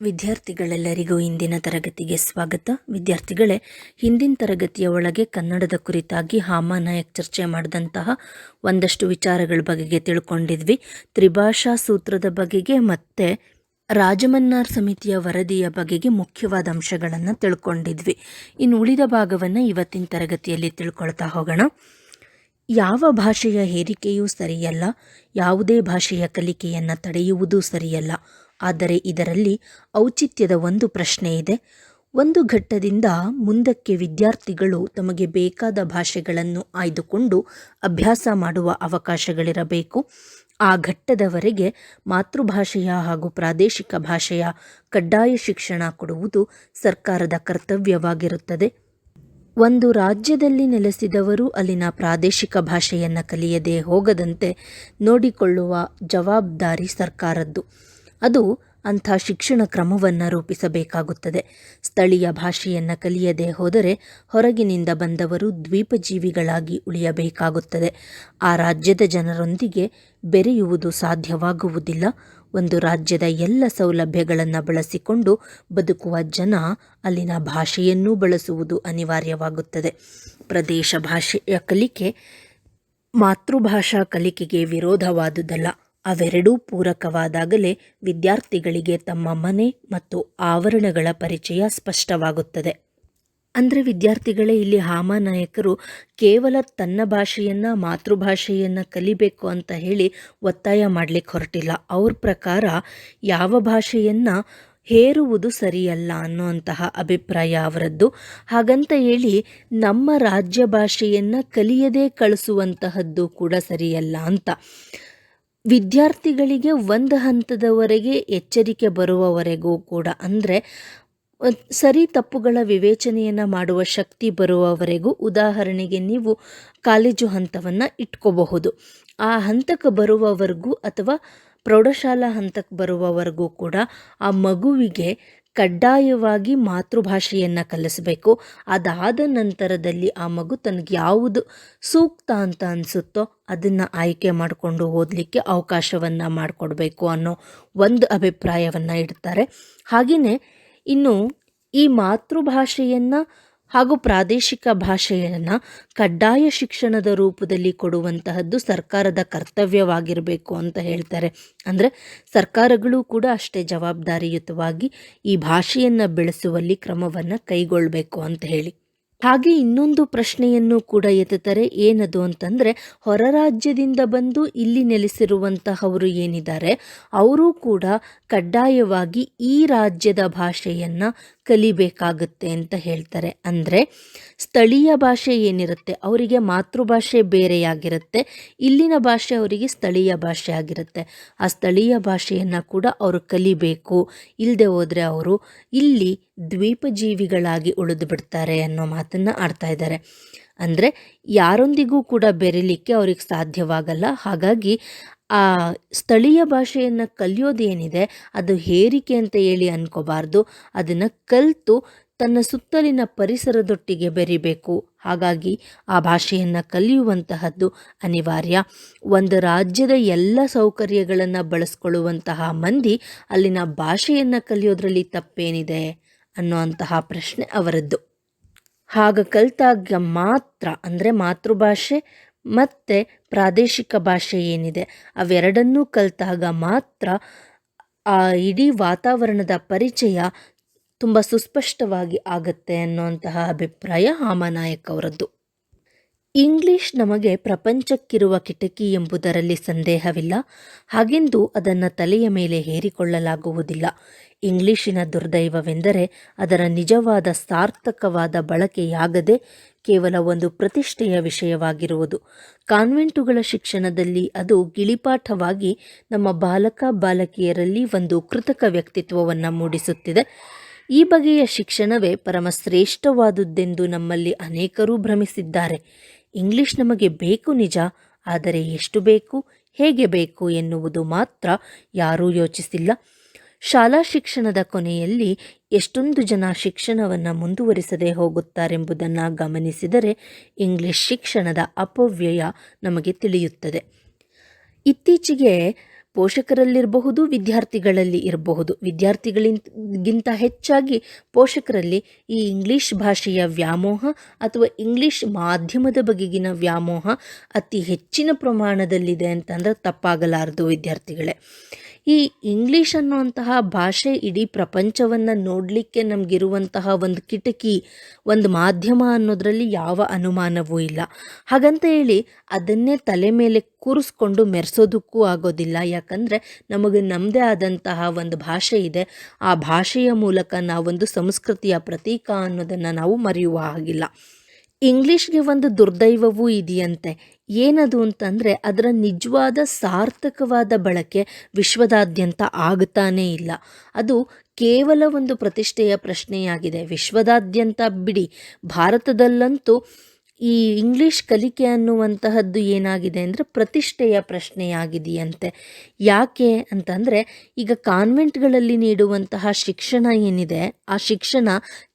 ವಿದ್ಯಾರ್ಥಿಗಳೆಲ್ಲರಿಗೂ ಇಂದಿನ ತರಗತಿಗೆ ಸ್ವಾಗತ. ವಿದ್ಯಾರ್ಥಿಗಳೇ, ಹಿಂದಿನ ತರಗತಿಯ ಒಳಗೆ ಕನ್ನಡದ ಕುರಿತಾಗಿ ಹಾಮ ನಾಯಕ್ ಚರ್ಚೆ ಮಾಡಿದಂತಹ ಒಂದಷ್ಟು ವಿಚಾರಗಳ ಬಗೆಗೆ ತಿಳ್ಕೊಂಡಿದ್ವಿ. ತ್ರಿಭಾಷಾ ಸೂತ್ರದ ಬಗೆಗೆ ಮತ್ತೆ ರಾಜಮನ್ನಾರ್ ಸಮಿತಿಯ ವರದಿಯ ಬಗೆಗೆ ಮುಖ್ಯವಾದ ಅಂಶಗಳನ್ನು ತಿಳ್ಕೊಂಡಿದ್ವಿ. ಇನ್ನು ಉಳಿದ ಭಾಗವನ್ನು ಇವತ್ತಿನ ತರಗತಿಯಲ್ಲಿ ತಿಳ್ಕೊಳ್ತಾ ಹೋಗೋಣ. ಯಾವ ಭಾಷೆಯ ಹೇರಿಕೆಯೂ ಸರಿಯಲ್ಲ, ಯಾವುದೇ ಭಾಷೆಯ ಕಲಿಕೆಯನ್ನು ತಡೆಯುವುದೂ ಸರಿಯಲ್ಲ. ಆದರೆ ಇದರಲ್ಲಿ ಔಚಿತ್ಯದ ಒಂದು ಪ್ರಶ್ನೆ ಇದೆ. ಒಂದು ಘಟ್ಟದಿಂದ ಮುಂದಕ್ಕೆ ವಿದ್ಯಾರ್ಥಿಗಳು ತಮಗೆ ಬೇಕಾದ ಭಾಷೆಗಳನ್ನು ಆಯ್ದುಕೊಂಡು ಅಭ್ಯಾಸ ಮಾಡುವ ಅವಕಾಶಗಳಿರಬೇಕು. ಆ ಘಟ್ಟದವರೆಗೆ ಮಾತೃಭಾಷೆಯ ಹಾಗೂ ಪ್ರಾದೇಶಿಕ ಭಾಷೆಯ ಕಡ್ಡಾಯ ಶಿಕ್ಷಣ ಕೊಡುವುದು ಸರ್ಕಾರದ ಕರ್ತವ್ಯವಾಗಿರುತ್ತದೆ. ಒಂದು ರಾಜ್ಯದಲ್ಲಿ ನೆಲೆಸಿದವರು ಅಲ್ಲಿನ ಪ್ರಾದೇಶಿಕ ಭಾಷೆಯನ್ನು ಕಲಿಯದೆ ಹೋಗದಂತೆ ನೋಡಿಕೊಳ್ಳುವ ಜವಾಬ್ದಾರಿ ಸರ್ಕಾರದ್ದು. ಅದು ಅಂಥ ಶಿಕ್ಷಣ ಕ್ರಮವನ್ನು ರೂಪಿಸಬೇಕಾಗುತ್ತದೆ. ಸ್ಥಳೀಯ ಭಾಷೆಯನ್ನು ಕಲಿಯದೆ ಹೋದರೆ ಹೊರಗಿನಿಂದ ಬಂದವರು ದ್ವೀಪಜೀವಿಗಳಾಗಿ ಉಳಿಯಬೇಕಾಗುತ್ತದೆ. ಆ ರಾಜ್ಯದ ಜನರೊಂದಿಗೆ ಬೆರೆಯುವುದು ಸಾಧ್ಯವಾಗುವುದಿಲ್ಲ. ಒಂದು ರಾಜ್ಯದ ಎಲ್ಲ ಸೌಲಭ್ಯಗಳನ್ನು ಬಳಸಿಕೊಂಡು ಬದುಕುವ ಜನ ಅಲ್ಲಿನ ಭಾಷೆಯನ್ನೂ ಬಳಸುವುದು ಅನಿವಾರ್ಯವಾಗುತ್ತದೆ. ಪ್ರದೇಶ ಭಾಷೆಯ ಕಲಿಕೆ ಮಾತೃಭಾಷಾ ಕಲಿಕೆಗೆ ವಿರೋಧವಾದುದಲ್ಲ. ಅವೆರಡೂ ಪೂರಕವಾದಾಗಲೇ ವಿದ್ಯಾರ್ಥಿಗಳಿಗೆ ತಮ್ಮ ಮನೆ ಮತ್ತು ಆವರಣಗಳ ಪರಿಚಯ ಸ್ಪಷ್ಟವಾಗುತ್ತದೆ. ಅಂದರೆ ವಿದ್ಯಾರ್ಥಿಗಳೇ ಇಲ್ಲಿ ಹಾಮಾನಾಯಕರು ಕೇವಲ ತನ್ನ ಭಾಷೆಯನ್ನು, ಮಾತೃಭಾಷೆಯನ್ನು ಕಲಿಬೇಕು ಅಂತ ಹೇಳಿ ಒತ್ತಾಯ ಮಾಡಲಿಕ್ಕೆ ಹೊರಟಿಲ್ಲ. ಅವ್ರ ಪ್ರಕಾರ ಯಾವ ಭಾಷೆಯನ್ನು ಹೇರುವುದು ಸರಿಯಲ್ಲ ಅನ್ನುವಂತಹ ಅಭಿಪ್ರಾಯ ಅವರದ್ದು. ಹಾಗಂತ ಹೇಳಿ ನಮ್ಮ ರಾಜ್ಯ ಭಾಷೆಯನ್ನು ಕಲಿಯದೇ ಕಳಿಸುವಂತಹದ್ದು ಕೂಡ ಸರಿಯಲ್ಲ ಅಂತ. ವಿದ್ಯಾರ್ಥಿಗಳಿಗೆ ಒಂದು ಹಂತದವರೆಗೆ ಎಚ್ಚರಿಕೆ ಬರುವವರೆಗೂ ಕೂಡ, ಅಂದರೆ ಸರಿ ತಪ್ಪುಗಳ ವಿವೇಚನೆಯನ್ನು ಮಾಡುವ ಶಕ್ತಿ ಬರುವವರೆಗೂ ಉದಾಹರಣೆಗೆ ನೀವು ಕಾಲೇಜು ಹಂತವನ್ನು ಇಟ್ಕೋಬಹುದು. ಆ ಹಂತಕ್ಕೆ ಬರುವವರೆಗೂ ಅಥವಾ ಪ್ರೌಢಶಾಲಾ ಹಂತಕ್ಕೆ ಬರುವವರೆಗೂ ಕೂಡ ಆ ಮಗುವಿಗೆ ಕಡ್ಡಾಯವಾಗಿ ಮಾತೃಭಾಷೆಯನ್ನು ಕಲಿಸಬೇಕು. ಅದಾದ ನಂತರದಲ್ಲಿ ಆ ಮಗು ತನಗೆ ಯಾವುದು ಸೂಕ್ತ ಅಂತ ಅನಿಸುತ್ತೋ ಅದನ್ನು ಆಯ್ಕೆ ಮಾಡಿಕೊಂಡು ಓದಲಿಕ್ಕೆ ಅವಕಾಶವನ್ನು ಮಾಡಿಕೊಡ್ಬೇಕು ಅನ್ನೋ ಒಂದು ಅಭಿಪ್ರಾಯವನ್ನು ಇಡ್ತಾರೆ. ಹಾಗೆಯೇ ಇನ್ನು ಈ ಮಾತೃಭಾಷೆಯನ್ನು ಹಾಗೂ ಪ್ರಾದೇಶಿಕ ಭಾಷೆಯನ್ನು ಕಡ್ಡಾಯ ಶಿಕ್ಷಣದ ರೂಪದಲ್ಲಿ ಕೊಡುವಂತಹದ್ದು ಸರ್ಕಾರದ ಕರ್ತವ್ಯವಾಗಿರಬೇಕು ಅಂತ ಹೇಳ್ತಾರೆ. ಅಂದರೆ ಸರ್ಕಾರಗಳು ಕೂಡ ಅಷ್ಟೇ ಜವಾಬ್ದಾರಿಯುತವಾಗಿ ಈ ಭಾಷೆಯನ್ನು ಬೆಳೆಸುವಲ್ಲಿ ಕ್ರಮವನ್ನು ಕೈಗೊಳ್ಳಬೇಕು ಅಂತ ಹೇಳಿ. ಹಾಗೆ ಇನ್ನೊಂದು ಪ್ರಶ್ನೆಯನ್ನು ಕೂಡ ಎತ್ತುತ್ತಾರೆ, ಏನದು ಅಂತಂದರೆ, ಹೊರ ರಾಜ್ಯದಿಂದ ಬಂದು ಇಲ್ಲಿ ನೆಲೆಸಿರುವಂತಹವರು ಏನಿದ್ದಾರೆ, ಅವರು ಕೂಡ ಕಡ್ಡಾಯವಾಗಿ ಈ ರಾಜ್ಯದ ಭಾಷೆಯನ್ನು ಕಲಿಬೇಕಾಗುತ್ತೆ ಅಂತ ಹೇಳ್ತಾರೆ. ಅಂದರೆ ಸ್ಥಳೀಯ ಭಾಷೆ ಏನಿರುತ್ತೆ, ಅವರಿಗೆ ಮಾತೃಭಾಷೆ ಬೇರೆಯಾಗಿರುತ್ತೆ, ಇಲ್ಲಿನ ಭಾಷೆ ಅವರಿಗೆ ಸ್ಥಳೀಯ ಭಾಷೆ ಆಗಿರುತ್ತೆ. ಆ ಸ್ಥಳೀಯ ಭಾಷೆಯನ್ನು ಕೂಡ ಅವರು ಕಲಿಬೇಕು ಇಲ್ಲದೆ ಹೋದರೆ ಅವರು ಇಲ್ಲಿ ದ್ವೀಪಜೀವಿಗಳಾಗಿ ಉಳಿದು ಬಿಡ್ತಾರೆ ಅನ್ನೋ ಮಾತನ್ನು ಆಡ್ತಾ ಇದ್ದಾರೆ. ಅಂದರೆ ಯಾರೊಂದಿಗೂ ಕೂಡ ಬೆರೀಲಿಕ್ಕೆ ಅವ್ರಿಗೆ ಸಾಧ್ಯವಾಗಲ್ಲ. ಹಾಗಾಗಿ ಆ, ಸ್ಥಳೀಯ ಭಾಷೆಯನ್ನು ಕಲಿಯೋದೇನಿದೆ, ಅದು ಹೇರಿಕೆ ಅಂತ ಹೇಳಿ ಅನ್ಕೋಬಾರ್ದು. ಅದನ್ನು ಕಲಿತು ತನ್ನ ಸುತ್ತಲಿನ ಪರಿಸರದೊಟ್ಟಿಗೆ ಬೆರಿಬೇಕು. ಹಾಗಾಗಿ ಆ ಭಾಷೆಯನ್ನು ಕಲಿಯುವಂತಹದ್ದು ಅನಿವಾರ್ಯ. ಒಂದು ರಾಜ್ಯದ ಎಲ್ಲ ಸೌಕರ್ಯಗಳನ್ನು ಬಳಸ್ಕೊಳ್ಳುವಂತಹ ಮಂದಿ ಅಲ್ಲಿನ ಭಾಷೆಯನ್ನು ಕಲಿಯೋದ್ರಲ್ಲಿ ತಪ್ಪೇನಿದೆ ಅನ್ನುವಂತಹ ಪ್ರಶ್ನೆ ಅವರದ್ದು. ಹಾಗ ಕಲಿತಾಗ ಮಾತ್ರ, ಅಂದರೆ ಮಾತೃಭಾಷೆ ಮತ್ತು ಪ್ರಾದೇಶಿಕ ಭಾಷೆ ಏನಿದೆ? ಅವೆರಡನ್ನೂ ಕಲಿತಾಗ ಮಾತ್ರ ಆ ಇಡೀ ವಾತಾವರಣದ ಪರಿಚಯ ತುಂಬ ಸುಸ್ಪಷ್ಟವಾಗಿ ಆಗತ್ತೆ ಅನ್ನುವಂತಹ ಅಭಿಪ್ರಾಯ ಹಾಮನಾಯಕ್ ಅವರದ್ದು. ಇಂಗ್ಲಿಷ್ ನಮಗೆ ಪ್ರಪಂಚಕ್ಕಿರುವ ಕಿಟಕಿ ಎಂಬುದರಲ್ಲಿ ಸಂದೇಹವಿಲ್ಲ. ಹಾಗೆಂದು ಅದನ್ನು ತಲೆಯ ಮೇಲೆ ಹೇರಿಕೊಳ್ಳಲಾಗುವುದಿಲ್ಲ. ಇಂಗ್ಲಿಶಿನ ದುರ್ದೈವವೆಂದರೆ ಅದರ ನಿಜವಾದ ಸಾರ್ಥಕವಾದ ಬಳಕೆಯಾಗದೆ ಕೇವಲ ಒಂದು ಪ್ರತಿಷ್ಠೆಯ ವಿಷಯವಾಗಿರುವುದು. ಕಾನ್ವೆಂಟುಗಳ ಶಿಕ್ಷಣದಲ್ಲಿ ಅದು ಗಿಳಿಪಾಠವಾಗಿ ನಮ್ಮ ಬಾಲಕ ಬಾಲಕಿಯರಲ್ಲಿ ಒಂದು ಕೃತಕ ವ್ಯಕ್ತಿತ್ವವನ್ನು ಮೂಡಿಸುತ್ತಿದೆ. ಈ ಬಗೆಯ ಶಿಕ್ಷಣವೇ ಪರಮಶ್ರೇಷ್ಠವಾದುದೆಂದು ನಮ್ಮಲ್ಲಿ ಅನೇಕರು ಭ್ರಮಿಸಿದ್ದಾರೆ. ಇಂಗ್ಲಿಷ್ ನಮಗೆ ಬೇಕು ನಿಜ, ಆದರೆ ಎಷ್ಟು ಬೇಕು, ಹೇಗೆ ಬೇಕು ಎನ್ನುವುದು ಮಾತ್ರ ಯಾರೂ ಯೋಚಿಸಿಲ್ಲ. ಶಾಲಾ ಶಿಕ್ಷಣದ ಕೊನೆಯಲ್ಲಿ ಎಷ್ಟೊಂದು ಜನ ಶಿಕ್ಷಣವನ್ನು ಮುಂದುವರಿಸದೆ ಹೋಗುತ್ತಾರೆಂಬುದನ್ನು ಗಮನಿಸಿದರೆ ಇಂಗ್ಲಿಷ್ ಶಿಕ್ಷಣದ ಅಪವ್ಯಯ ನಮಗೆ ತಿಳಿಯುತ್ತದೆ. ಇತ್ತೀಚೆಗೆ ಪೋಷಕರಲ್ಲಿರಬಹುದು, ವಿದ್ಯಾರ್ಥಿಗಳಲ್ಲಿ ಇರಬಹುದು. ವಿದ್ಯಾರ್ಥಿಗಳಿಗಿಂತ ಹೆಚ್ಚಾಗಿ ಪೋಷಕರಲ್ಲಿ ಈ ಇಂಗ್ಲಿಷ್ ಭಾಷೆಯ ವ್ಯಾಮೋಹ ಅಥವಾ ಇಂಗ್ಲಿಷ್ ಮಾಧ್ಯಮದ ಬಗೆಗಿನ ವ್ಯಾಮೋಹ ಅತಿ ಹೆಚ್ಚಿನ ಪ್ರಮಾಣದಲ್ಲಿದೆ ಅಂತಂದರೆ ತಪ್ಪಾಗಲಾರದು ವಿದ್ಯಾರ್ಥಿಗಳೇ. ಈ ಇಂಗ್ಲಿಷ್ ಅನ್ನುವಂತಹ ಭಾಷೆ ಇಡೀ ಪ್ರಪಂಚವನ್ನು ನೋಡಲಿಕ್ಕೆ ನಮಗಿರುವಂತಹ ಒಂದು ಕಿಟಕಿ, ಒಂದು ಮಾಧ್ಯಮ ಅನ್ನೋದರಲ್ಲಿ ಯಾವ ಅನುಮಾನವೂ ಇಲ್ಲ. ಹಾಗಂತ ಹೇಳಿ ಅದನ್ನೇ ತಲೆ ಮೇಲೆ ಕೂರಿಸ್ಕೊಂಡು ಮೆರೆಸೋದಕ್ಕೂ ಆಗೋದಿಲ್ಲ. ಯಾಕಂದರೆ ನಮಗೆ ನಮ್ಮದೇ ಆದಂತಹ ಒಂದು ಭಾಷೆ ಇದೆ. ಆ ಭಾಷೆಯ ಮೂಲಕ ನಾವೊಂದು ಸಂಸ್ಕೃತಿಯ ಪ್ರತೀಕ ಅನ್ನೋದನ್ನು ನಾವು ಮರೆಯುವ ಹಾಗಿಲ್ಲ. ಇಂಗ್ಲೀಷ್ಗೆ ಒಂದು ದುರ್ದೈವವೂ ಇದೆಯಂತೆ. ಏನದು ಅಂತಂದರೆ ಅದರ ನಿಜವಾದ ಸಾರ್ಥಕವಾದ ಬಳಕೆ ವಿಶ್ವದಾದ್ಯಂತ ಆಗ್ತಾನೇ ಇಲ್ಲ. ಅದು ಕೇವಲ ಒಂದು ಪ್ರತಿಷ್ಠೆಯ ಪ್ರಶ್ನೆಯಾಗಿದೆ. ವಿಶ್ವದಾದ್ಯಂತ ಬಿಡಿ, ಭಾರತದಲ್ಲಂತೂ ಈ ಇಂಗ್ಲಿಷ್ ಕಲಿಕೆ ಅನ್ನುವಂತಹದ್ದು ಏನಾಗಿದೆ ಅಂದರೆ ಪ್ರತಿಷ್ಠೆಯ ಪ್ರಶ್ನೆಯಾಗಿದೆಯಂತೆ. ಯಾಕೆ ಅಂತಂದರೆ ಈಗ ಕಾನ್ವೆಂಟ್ಗಳಲ್ಲಿ ನೀಡುವಂತಹ ಶಿಕ್ಷಣ ಏನಿದೆ, ಆ ಶಿಕ್ಷಣ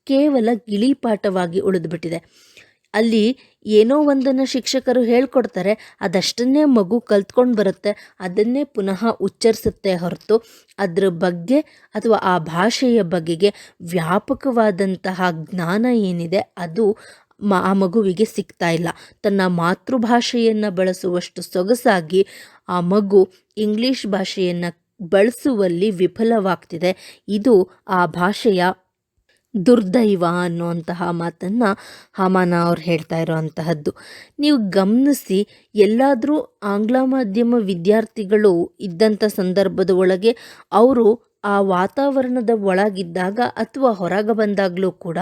ಕೇವಲ ಗಿಳಿಪಾಠವಾಗಿ ಉಳಿದುಬಿಟ್ಟಿದೆ. ಅಲ್ಲಿ ಏನೋ ಒಂದನ್ನು ಶಿಕ್ಷಕರು ಹೇಳ್ಕೊಡ್ತಾರೆ, ಅದಷ್ಟನ್ನೇ ಮಗು ಕಲ್ತ್ಕೊಂಡು ಬರುತ್ತೆ, ಅದನ್ನೇ ಪುನಃ ಉಚ್ಚರಿಸುತ್ತೆ ಹೊರತು ಅದರ ಬಗ್ಗೆ ಅಥವಾ ಆ ಭಾಷೆಯ ಬಗೆಗೆ ವ್ಯಾಪಕವಾದಂತಹ ಜ್ಞಾನ ಏನಿದೆ ಅದು ಮ ಆ ಮಗುವಿಗೆ ಸಿಗ್ತಾ ಇಲ್ಲ. ತನ್ನ ಮಾತೃಭಾಷೆಯನ್ನು ಬಳಸುವಷ್ಟು ಸೊಗಸಾಗಿ ಆ ಮಗು ಇಂಗ್ಲೀಷ್ ಭಾಷೆಯನ್ನು ಬಳಸುವಲ್ಲಿ ವಿಫಲವಾಗ್ತಿದೆ. ಇದು ಆ ಭಾಷೆಯ ದುರ್ದೈವ ಅನ್ನುವಂತಹ ಮಾತನ್ನು ಹಮಾನ ಅವ್ರು ಹೇಳ್ತಾ ಇರೋವಂತಹದ್ದು. ನೀವು ಗಮನಿಸಿ, ಎಲ್ಲಾದರೂ ಆಂಗ್ಲ ಮಾಧ್ಯಮ ವಿದ್ಯಾರ್ಥಿಗಳು ಇದ್ದಂಥ ಸಂದರ್ಭದ ಒಳಗೆ ಅವರು ಆ ವಾತಾವರಣದ ಒಳಗಿದ್ದಾಗ ಅಥವಾ ಹೊರಗೆ ಬಂದಾಗಲೂ ಕೂಡ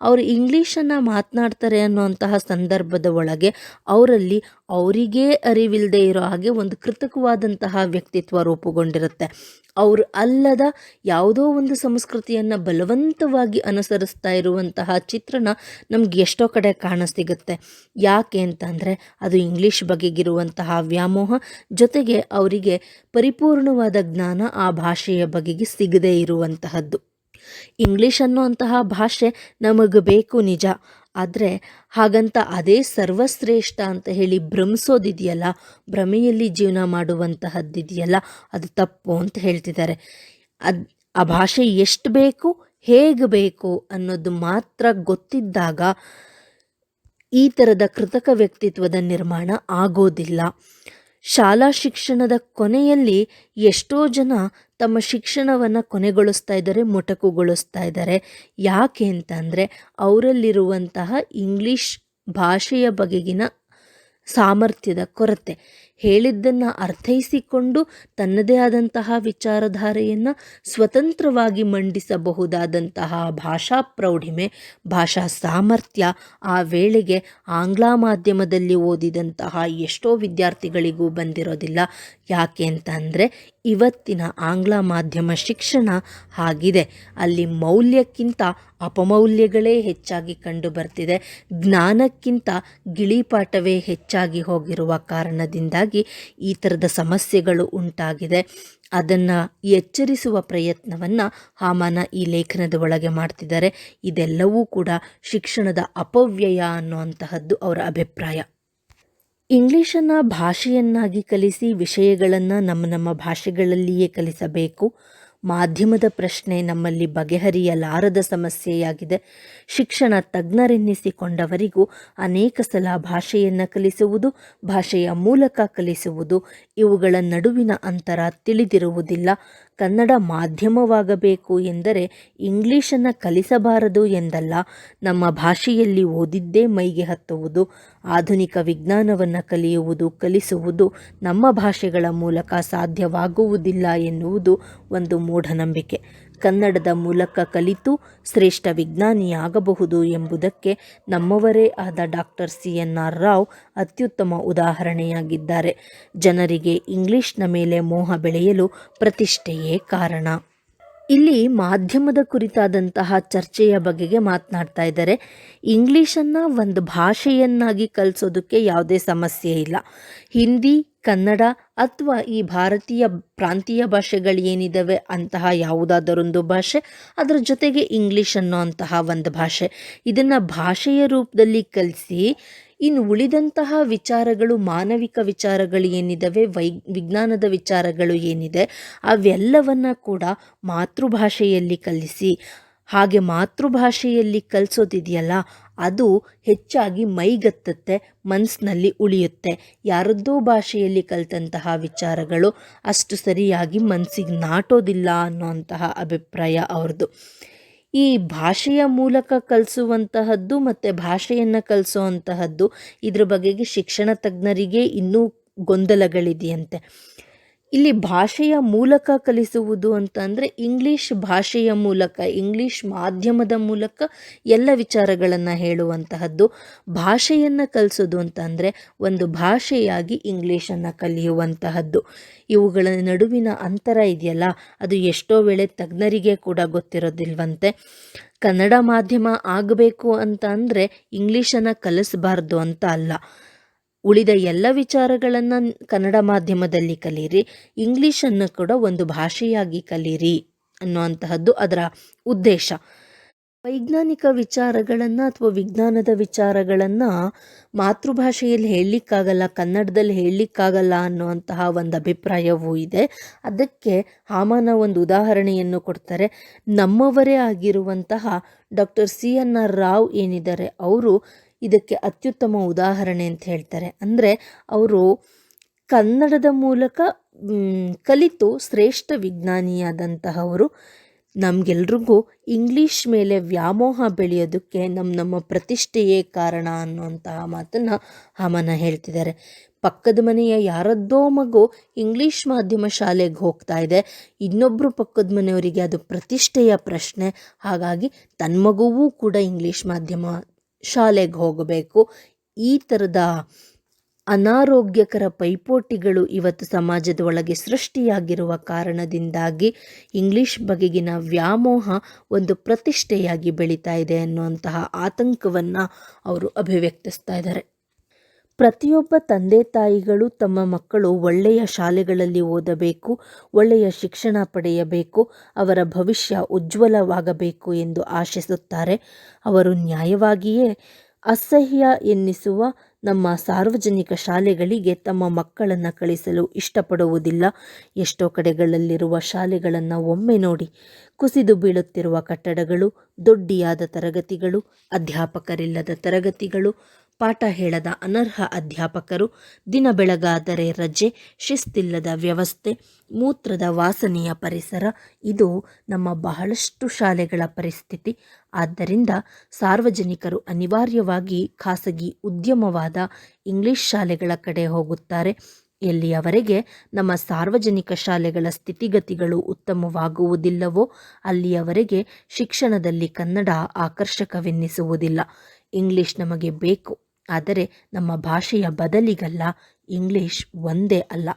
ಅವರು ಇಂಗ್ಲೀಷನ್ನು ಮಾತನಾಡ್ತಾರೆ ಅನ್ನುವಂತಹ ಸಂದರ್ಭದ ಒಳಗೆ ಅವರಲ್ಲಿ ಅವರಿಗೇ ಅರಿವಿಲ್ಲದೆ ಇರೋ ಹಾಗೆ ಒಂದು ಕೃತಕವಾದಂತಹ ವ್ಯಕ್ತಿತ್ವ ರೂಪುಗೊಂಡಿರುತ್ತೆ. ಅವರು ಅಲ್ಲದ ಯಾವುದೋ ಒಂದು ಸಂಸ್ಕೃತಿಯನ್ನು ಬಲವಂತವಾಗಿ ಅನುಸರಿಸ್ತಾ ಇರುವಂತಹ ಚಿತ್ರಣ ನಮ್ಗೆ ಎಷ್ಟೋ ಕಡೆ ಕಾಣಸಿಗುತ್ತೆ. ಯಾಕೆ ಅಂತಂದರೆ ಅದು ಇಂಗ್ಲೀಷ್ ಬಗೆಗಿರುವಂತಹ ವ್ಯಾಮೋಹ, ಜೊತೆಗೆ ಅವರಿಗೆ ಪರಿಪೂರ್ಣವಾದ ಜ್ಞಾನ ಆ ಭಾಷೆಯ ಬಗೆಗೆ ಸಿಗದೇ ಇರುವಂತಹದ್ದು. ಇಂಗ್ಲೀಷ್ ಅನ್ನುವಂತಹ ಭಾಷೆ ನಮಗೆ ಬೇಕು ನಿಜ. ಆದರೆ ಹಾಗಂತ ಅದೇ ಸರ್ವಶ್ರೇಷ್ಠ ಅಂತ ಹೇಳಿ ಭ್ರಮಿಸೋದಿದೆಯಲ್ಲ, ಭ್ರಮೆಯಲ್ಲಿ ಜೀವನ ಮಾಡುವಂತಹದ್ದಿದೆಯಲ್ಲ, ಅದು ತಪ್ಪು ಅಂತ ಹೇಳ್ತಿದ್ದಾರೆ. ಅದು, ಆ ಭಾಷೆ ಎಷ್ಟು ಬೇಕು, ಹೇಗೆ ಬೇಕು ಅನ್ನೋದು ಮಾತ್ರ ಗೊತ್ತಿದ್ದಾಗ ಈ ಥರದ ಕೃತಕ ವ್ಯಕ್ತಿತ್ವದ ನಿರ್ಮಾಣ ಆಗೋದಿಲ್ಲ. ಶಾಲಾ ಶಿಕ್ಷಣದ ಕೊನೆಯಲ್ಲಿ ಎಷ್ಟೋ ಜನ ತಮ್ಮ ಶಿಕ್ಷಣವನ್ನು ಕೊನೆಗೊಳಿಸ್ತಾ ಇದ್ದಾರೆ, ಮೊಟಕುಗೊಳಿಸ್ತಾ ಇದ್ದಾರೆ. ಯಾಕೆ ಅಂತಂದರೆ ಅವರಲ್ಲಿರುವಂತಹ ಇಂಗ್ಲೀಷ್ ಭಾಷೆಯ ಬಗೆಗಿನ ಸಾಮರ್ಥ್ಯದ ಕೊರತೆ. ಹೇಳಿದ್ದನ್ನು ಅರ್ಥೈಸಿಕೊಂಡು ತನ್ನದೇ ಆದಂತಹ ವಿಚಾರಧಾರೆಯನ್ನು ಸ್ವತಂತ್ರವಾಗಿ ಮಂಡಿಸಬಹುದಾದಂತಹ ಭಾಷಾ ಪ್ರೌಢಿಮೆ, ಭಾಷಾ ಸಾಮರ್ಥ್ಯ ಆ ವೇಳೆಗೆ ಆಂಗ್ಲ ಮಾಧ್ಯಮದಲ್ಲಿ ಓದಿದಂತಹ ಎಷ್ಟೋ ವಿದ್ಯಾರ್ಥಿಗಳಿಗೂ ಬಂದಿರೋದಿಲ್ಲ. ಯಾಕೆ ಅಂತ ಅಂದರೆ ಇವತ್ತಿನ ಆಂಗ್ಲ ಮಾಧ್ಯಮ ಶಿಕ್ಷಣ ಆಗಿದೆ. ಅಲ್ಲಿ ಮೌಲ್ಯಕ್ಕಿಂತ ಅಪಮೌಲ್ಯಗಳೇ ಹೆಚ್ಚಾಗಿ ಕಂಡು ಬರ್ತಿದೆ ಜ್ಞಾನಕ್ಕಿಂತ ಗಿಳಿಪಾಠವೇ ಹೆಚ್ಚಾಗಿ ಹೋಗಿರುವ ಕಾರಣದಿಂದಾಗಿ ಈ ಥರದ ಸಮಸ್ಯೆಗಳು ಉಂಟಾಗಿದೆ. ಅದನ್ನು ಎಚ್ಚರಿಸುವ ಪ್ರಯತ್ನವನ್ನು ಹಾಮಾನ ಈ ಲೇಖನದ ಒಳಗೆ ಮಾಡ್ತಿದ್ದಾರೆ. ಇದೆಲ್ಲವೂ ಕೂಡ ಶಿಕ್ಷಣದ ಅಪವ್ಯಯ ಅನ್ನುವಂತಹದ್ದು ಅವರ ಅಭಿಪ್ರಾಯ. ಇಂಗ್ಲೀಷನ್ನು ಭಾಷೆಯನ್ನಾಗಿ ಕಲಿಸಿ ವಿಷಯಗಳನ್ನು ನಮ್ಮ ನಮ್ಮ ಭಾಷೆಗಳಲ್ಲಿಯೇ ಕಲಿಸಬೇಕು. ಮಾಧ್ಯಮದ ಪ್ರಶ್ನೆ ನಮ್ಮಲ್ಲಿ ಬಗೆಹರಿಯಲಾರದ ಸಮಸ್ಯೆಯಾಗಿದೆ. ಶಿಕ್ಷಣ ತಜ್ಞರೆನ್ನಿಸಿಕೊಂಡವರಿಗೂ ಅನೇಕ ಸಲ ಭಾಷೆಯನ್ನು ಕಲಿಸುವುದು, ಭಾಷೆಯ ಮೂಲಕ ಕಲಿಸುವುದು, ಇವುಗಳ ನಡುವಿನ ಅಂತರ ತಿಳಿದಿರುವುದಿಲ್ಲ. ಕನ್ನಡ ಮಾಧ್ಯಮವಾಗಬೇಕು ಎಂದರೆ ಇಂಗ್ಲೀಷನ್ನು ಕಲಿಸಬಾರದು ಎಂದಲ್ಲ. ನಮ್ಮ ಭಾಷೆಯಲ್ಲಿ ಓದಿದ್ದೇ ಮೈಗೆ ಹತ್ತುವುದು, ಆಧುನಿಕ ವಿಜ್ಞಾನವನ್ನು ಕಲಿಯುವುದು, ಕಲಿಸುವುದು ನಮ್ಮ ಭಾಷೆಗಳ ಮೂಲಕ ಸಾಧ್ಯವಾಗುವುದಿಲ್ಲ ಎನ್ನುವುದು ಒಂದು ಮೂಢನಂಬಿಕೆ. ಕನ್ನಡದ ಮೂಲಕ ಕಲಿತು ಶ್ರೇಷ್ಠ ವಿಜ್ಞಾನಿಯಾಗಬಹುದು ಎಂಬುದಕ್ಕೆ ನಮ್ಮವರೇ ಆದ doctor C N R Rao ಅತ್ಯುತ್ತಮ ಉದಾಹರಣೆಯಾಗಿದ್ದಾರೆ. ಜನರಿಗೆ ಇಂಗ್ಲಿಷ್ನ ಮೇಲೆ ಮೋಹ ಬೆಳೆಯಲು ಪ್ರತಿಷ್ಠೆಯೇ ಕಾರಣ. ಇಲ್ಲಿ ಮಾಧ್ಯಮದ ಕುರಿತಾದಂತಹ ಚರ್ಚೆಯ ಬಗೆಗೆ ಮಾತನಾಡ್ತಾ ಇದ್ದಾರೆ. ಇಂಗ್ಲೀಷನ್ನು ಒಂದು ಭಾಷೆಯನ್ನಾಗಿ ಕಲಿಸೋದಕ್ಕೆ ಯಾವುದೇ ಸಮಸ್ಯೆ ಇಲ್ಲ. ಹಿಂದಿ, ಕನ್ನಡ ಅಥವಾ ಈ ಭಾರತೀಯ ಪ್ರಾಂತೀಯ ಭಾಷೆಗಳು ಏನಿದ್ದಾವೆ ಅಂತಹ ಯಾವುದಾದರೊಂದು ಭಾಷೆ, ಅದರ ಜೊತೆಗೆ ಇಂಗ್ಲೀಷ್ ಅನ್ನೋ ಅಂತಹ ಒಂದು ಭಾಷೆ. ಇದನ್ನು ಭಾಷೆಯ ರೂಪದಲ್ಲಿ ಕಲಿಸಿ ಇನ್ನು ಉಳಿದಂತಹ ವಿಚಾರಗಳು, ಮಾನವಿಕ ವಿಚಾರಗಳು ಏನಿದ್ದಾವೆ ವೈ, ವಿಜ್ಞಾನದ ವಿಚಾರಗಳು ಏನಿದೆ, ಅವೆಲ್ಲವನ್ನು ಕೂಡ ಮಾತೃಭಾಷೆಯಲ್ಲಿ ಕಲಿಸಿ, ಹಾಗೆ ಮಾತೃಭಾಷೆಯಲ್ಲಿ ಕಲಿಸೋದಿದೆಯಲ್ಲ, ಅದು ಹೆಚ್ಚಾಗಿ ಮೈಗತ್ತತ್ತೆ ಮನಸ್ಸಿನಲ್ಲಿ ಉಳಿಯುತ್ತೆ. ಯಾರದ್ದೋ ಭಾಷೆಯಲ್ಲಿ ಕಲಿತಂತಹ ವಿಚಾರಗಳು ಅಷ್ಟು ಸರಿಯಾಗಿ ಮನಸ್ಸಿಗೆ ನಾಟೋದಿಲ್ಲ ಅನ್ನೋಂತಹ ಅಭಿಪ್ರಾಯ ಅವ್ರದ್ದು. ಈ ಭಾಷೆಯ ಮೂಲಕ ಕಲಿಸುವಂತಹದ್ದು ಮತ್ತು ಭಾಷೆಯನ್ನು ಕಲಿಸುವಂತಹದ್ದು ಇದ್ರ ಬಗೆಗೆ ಶಿಕ್ಷಣ ತಜ್ಞರಿಗೆ ಇನ್ನೂ ಗೊಂದಲಗಳಿದೆಯಂತೆ. ಇಲ್ಲಿ ಭಾಷೆಯ ಮೂಲಕ ಕಲಿಸುವುದು ಅಂತಂದರೆ ಇಂಗ್ಲೀಷ್ ಭಾಷೆಯ ಮೂಲಕ, ಇಂಗ್ಲೀಷ್ ಮಾಧ್ಯಮದ ಮೂಲಕ ಎಲ್ಲ ವಿಚಾರಗಳನ್ನು ಹೇಳುವಂತಹದ್ದು. ಭಾಷೆಯನ್ನು ಕಲಿಸೋದು ಅಂತಂದರೆ ಒಂದು ಭಾಷೆಯಾಗಿ ಇಂಗ್ಲೀಷನ್ನು ಕಲಿಯುವಂತಹದ್ದು. ಇವುಗಳ ನಡುವಿನ ಅಂತರ ಇದೆಯಲ್ಲ, ಅದು ಎಷ್ಟೋ ವೇಳೆ ತಜ್ಞರಿಗೆ ಕೂಡ ಗೊತ್ತಿರೋದಿಲ್ವಂತೆ. ಕನ್ನಡ ಮಾಧ್ಯಮ ಆಗಬೇಕು ಅಂತ ಅಂದರೆ ಇಂಗ್ಲೀಷನ್ನು ಕಲಿಸಬಾರ್ದು ಅಂತ ಅಲ್ಲ. ಉಳಿದ ಎಲ್ಲ ವಿಚಾರಗಳನ್ನು ಕನ್ನಡ ಮಾಧ್ಯಮದಲ್ಲಿ ಕಲೀರಿ ಇಂಗ್ಲೀಷನ್ನು ಕೂಡ ಒಂದು ಭಾಷೆಯಾಗಿ ಕಲೀರಿ ಅನ್ನುವಂತಹದ್ದು ಅದರ ಉದ್ದೇಶ. ವೈಜ್ಞಾನಿಕ ವಿಚಾರಗಳನ್ನು ಅಥವಾ ವಿಜ್ಞಾನದ ವಿಚಾರಗಳನ್ನು ಮಾತೃಭಾಷೆಯಲ್ಲಿ ಹೇಳಲಿಕ್ಕಾಗಲ್ಲ, ಕನ್ನಡದಲ್ಲಿ ಹೇಳಲಿಕ್ಕಾಗಲ್ಲ ಅನ್ನುವಂತಹ ಒಂದು ಅಭಿಪ್ರಾಯವೂ ಇದೆ. ಅದಕ್ಕೆ ಹಾಮಾನ ಒಂದು ಉದಾಹರಣೆಯನ್ನು ಕೊಡ್ತಾರೆ. ನಮ್ಮವರೇ ಆಗಿರುವಂತಹ doctor C N R Rao ಏನಿದ್ದಾರೆ, ಅವರು ಇದಕ್ಕೆ ಅತ್ಯುತ್ತಮ ಉದಾಹರಣೆ ಅಂತ ಹೇಳ್ತಾರೆ. ಅಂದರೆ ಅವರು ಕನ್ನಡದ ಮೂಲಕ ಕಲಿತು ಶ್ರೇಷ್ಠ ವಿಜ್ಞಾನಿಯಾದಂತಹವರು. ನಮಗೆಲ್ರಿಗೂ ಇಂಗ್ಲೀಷ್ ಮೇಲೆ ವ್ಯಾಮೋಹ ಬೆಳೆಯೋದಕ್ಕೆ ನಮ್ಮ ನಮ್ಮ ಪ್ರತಿಷ್ಠೆಯೇ ಕಾರಣ ಅನ್ನುವಂತಹ ಮಾತನ್ನು ಹಮನ ಹೇಳ್ತಿದ್ದಾರೆ. ಪಕ್ಕದ ಮನೆಯ ಯಾರದ್ದೋ ಮಗು ಇಂಗ್ಲೀಷ್ ಮಾಧ್ಯಮ ಶಾಲೆಗೆ ಹೋಗ್ತಾ ಇದೆ. ಇನ್ನೊಬ್ಬರು ಪಕ್ಕದ ಮನೆಯವರಿಗೆ ಅದು ಪ್ರತಿಷ್ಠೆಯ ಪ್ರಶ್ನೆ. ಹಾಗಾಗಿ ತನ್ನ ಮಗುವೂ ಕೂಡ ಇಂಗ್ಲೀಷ್ ಮಾಧ್ಯಮ ಶಾಲೆಗೆ ಹೋಗಬೇಕು. ಈ ಥರದ ಅನಾರೋಗ್ಯಕರ ಪೈಪೋಟಿಗಳು ಇವತ್ತು ಸಮಾಜದ ಒಳಗೆ ಸೃಷ್ಟಿಯಾಗಿರುವ ಕಾರಣದಿಂದಾಗಿ ಇಂಗ್ಲಿಷ್ ಬಗೆಗಿನ ವ್ಯಾಮೋಹ ಒಂದು ಪ್ರತಿಷ್ಠೆಯಾಗಿ ಬೆಳೀತಾ ಇದೆ ಅನ್ನುವಂತಹ ಆತಂಕವನ್ನು ಅವರು ಅಭಿವ್ಯಕ್ತಿಸ್ತಾ ಇದ್ದಾರೆ. ಪ್ರತಿಯೊಬ್ಬ ತಂದೆ ತಾಯಿಗಳು ತಮ್ಮ ಮಕ್ಕಳು ಒಳ್ಳೆಯ ಶಾಲೆಗಳಲ್ಲಿ ಓದಬೇಕು, ಒಳ್ಳೆಯ ಶಿಕ್ಷಣ ಪಡೆಯಬೇಕು, ಅವರ ಭವಿಷ್ಯ ಉಜ್ವಲವಾಗಬೇಕು ಎಂದು ಆಶಿಸುತ್ತಾರೆ. ಅವರು ನ್ಯಾಯವಾಗಿಯೇ ಅಸಹ್ಯ ಎನ್ನಿಸುವ ನಮ್ಮ ಸಾರ್ವಜನಿಕ ಶಾಲೆಗಳಿಗೆ ತಮ್ಮ ಮಕ್ಕಳನ್ನು ಕಳಿಸಲು ಇಷ್ಟಪಡುವುದಿಲ್ಲ. ಎಷ್ಟೋ ಕಡೆಗಳಲ್ಲಿರುವ ಶಾಲೆಗಳನ್ನು ಒಮ್ಮೆ ನೋಡಿ ಕುಸಿದು ಬೀಳುತ್ತಿರುವ ಕಟ್ಟಡಗಳು, ದೊಡ್ಡಿಯಾದ ತರಗತಿಗಳು, ಅಧ್ಯಾಪಕರಿಲ್ಲದ ತರಗತಿಗಳು ಪಾಠ ಹೇಳದ ಅನರ್ಹ ಅಧ್ಯಾಪಕರು ದಿನ ಬೆಳಗಾದರೆ ರಜೆ, ಶಿಸ್ತಿಲ್ಲದ ವ್ಯವಸ್ಥೆ, ಮೂತ್ರದ ವಾಸನೆಯ ಪರಿಸರ, ಇದು ನಮ್ಮ ಬಹಳಷ್ಟು ಶಾಲೆಗಳ ಪರಿಸ್ಥಿತಿ. ಆದ್ದರಿಂದ ಸಾರ್ವಜನಿಕರು ಅನಿವಾರ್ಯವಾಗಿ ಖಾಸಗಿ ಉದ್ಯಮವಾದ ಇಂಗ್ಲಿಷ್ ಶಾಲೆಗಳ ಕಡೆ ಹೋಗುತ್ತಾರೆ. ಎಲ್ಲಿಯವರೆಗೆ ನಮ್ಮ ಸಾರ್ವಜನಿಕ ಶಾಲೆಗಳ ಸ್ಥಿತಿಗತಿಗಳು ಉತ್ತಮವಾಗುವುದಿಲ್ಲವೋ, ಅಲ್ಲಿಯವರೆಗೆ ಶಿಕ್ಷಣದಲ್ಲಿ ಕನ್ನಡ ಆಕರ್ಷಕವೆನ್ನಿಸುವುದಿಲ್ಲ. ಇಂಗ್ಲಿಷ್ ನಮಗೆ ಬೇಕು ಆದರೆ ನಮ್ಮ ಭಾಷೆಯ ಬದಲಿಗಲ್ಲ, ಇಂಗ್ಲೀಷ್ ಒಂದೇ ಅಲ್ಲ.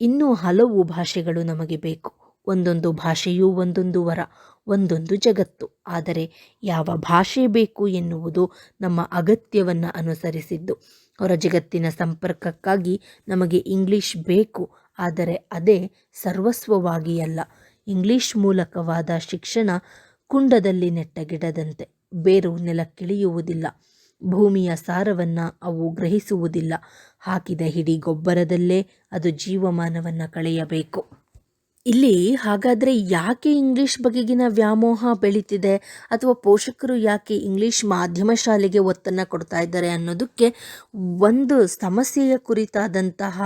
ಇನ್ನೂ ಹಲವು ಭಾಷೆಗಳು ನಮಗೆ ಬೇಕು. ಒಂದೊಂದು ಭಾಷೆಯೂ ಒಂದೊಂದು ವರ, ಒಂದೊಂದು ಜಗತ್ತು. ಆದರೆ ಯಾವ ಭಾಷೆ ಬೇಕು ಎನ್ನುವುದು ನಮ್ಮ ಅಗತ್ಯವನ್ನು ಅನುಸರಿಸಿದ್ದು. ಹೊರ ಜಗತ್ತಿನ ಸಂಪರ್ಕಕ್ಕಾಗಿ ನಮಗೆ ಇಂಗ್ಲೀಷ್ ಬೇಕು, ಆದರೆ ಅದೇ ಸರ್ವಸ್ವವಾಗಿ ಅಲ್ಲ. ಇಂಗ್ಲೀಷ್ ಮೂಲಕವಾದ ಶಿಕ್ಷಣ ಕುಂಡದಲ್ಲಿ ನೆಟ್ಟ ಗಿಡದಂತೆ ಬೇರು ನೆಲಕ್ಕಿಳಿಯುವುದಿಲ್ಲ. ಭೂಮಿಯ ಸಾರವನ್ನು ಅವು ಗ್ರಹಿಸುವುದಿಲ್ಲ. ಹಾಕಿದ ಹಿಡಿ ಗೊಬ್ಬರದಲ್ಲೇ ಅದು ಜೀವಮಾನವನ್ನು ಕಳೆಯಬೇಕು. ಇಲ್ಲಿ ಹಾಗಾದರೆ ಯಾಕೆ ಇಂಗ್ಲೀಷ್ ಬಗೆಗಿನ ವ್ಯಾಮೋಹ ಬೆಳೀತಿದೆ? ಅಥವಾ ಪೋಷಕರು ಯಾಕೆ ಇಂಗ್ಲೀಷ್ ಮಾಧ್ಯಮ ಶಾಲೆಗೆ ಒತ್ತನ್ನು ಕೊಡ್ತಾ ಇದ್ದಾರೆ ಅನ್ನೋದಕ್ಕೆ ಒಂದು ಸಮಸ್ಯೆಯ ಕುರಿತಾದಂತಹ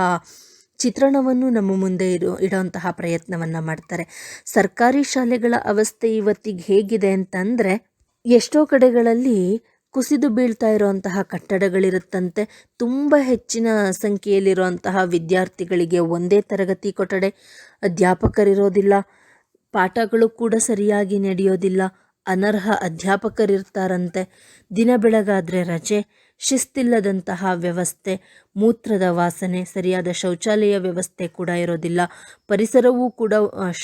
ಚಿತ್ರಣವನ್ನು ನಮ್ಮ ಮುಂದೆ ಇರೋ, ಇಡೋಂತಹ ಪ್ರಯತ್ನವನ್ನು ಮಾಡ್ತಾರೆ. ಸರ್ಕಾರಿ ಶಾಲೆಗಳ ಅವಸ್ಥೆ ಇವತ್ತಿಗೆ ಹೇಗಿದೆ ಅಂತಂದರೆ, ಎಷ್ಟೋ ಕಡೆಗಳಲ್ಲಿ ಕುಸಿದು ಬೀಳ್ತಾ ಇರುವಂತಹ ಕಟ್ಟಡಗಳಿರುತ್ತಂತೆ, ತುಂಬ ಹೆಚ್ಚಿನ ಸಂಖ್ಯೆಯಲ್ಲಿರುವಂತಹ ವಿದ್ಯಾರ್ಥಿಗಳಿಗೆ ಒಂದೇ ತರಗತಿ ಕೊಠಡಿ ಅಧ್ಯಾಪಕರಿರೋದಿಲ್ಲ, ಪಾಠಗಳು ಕೂಡ ಸರಿಯಾಗಿ ನಡೆಯೋದಿಲ್ಲ, ಅನರ್ಹ ಅಧ್ಯಾಪಕರಿರ್ತಾರಂತೆ. ದಿನ ಬೆಳಗಾದರೆ ರಜೆ, ಶಿಸ್ತಿಲ್ಲದಂತಹ ವ್ಯವಸ್ಥೆ, ಮೂತ್ರದ ವಾಸನೆ, ಸರಿಯಾದ ಶೌಚಾಲಯ ವ್ಯವಸ್ಥೆ ಕೂಡ ಇರೋದಿಲ್ಲ, ಪರಿಸರವೂ ಕೂಡ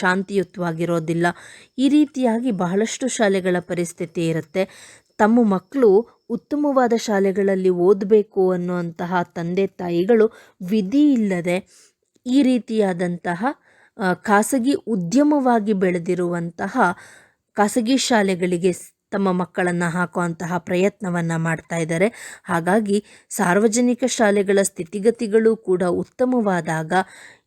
ಶಾಂತಿಯುತವಾಗಿರೋದಿಲ್ಲ. ಈ ರೀತಿಯಾಗಿ ಬಹಳಷ್ಟು ಶಾಲೆಗಳ ಪರಿಸ್ಥಿತಿ ಇರುತ್ತೆ. ತಮ್ಮ ಮಕ್ಕಳು ಉತ್ತಮವಾದ ಶಾಲೆಗಳಲ್ಲಿ ಓದಬೇಕು ಅನ್ನುವಂತಹ ತಂದೆ ತಾಯಿಗಳು ವಿಧಿ ಇಲ್ಲದೆ ಈ ರೀತಿಯಾದಂತಹ ಖಾಸಗಿ ಉದ್ಯಮವಾಗಿ ಬೆಳೆದಿರುವಂತಹ ಖಾಸಗಿ ಶಾಲೆಗಳಿಗೆ ತಮ್ಮ ಮಕ್ಕಳನ್ನು ಹಾಕುವಂತಹ ಪ್ರಯತ್ನವನ್ನು ಮಾಡ್ತಾ ಇದ್ದಾರೆ. ಹಾಗಾಗಿ ಸಾರ್ವಜನಿಕ ಶಾಲೆಗಳ ಸ್ಥಿತಿಗತಿಗಳು ಕೂಡ ಉತ್ತಮವಾದಾಗ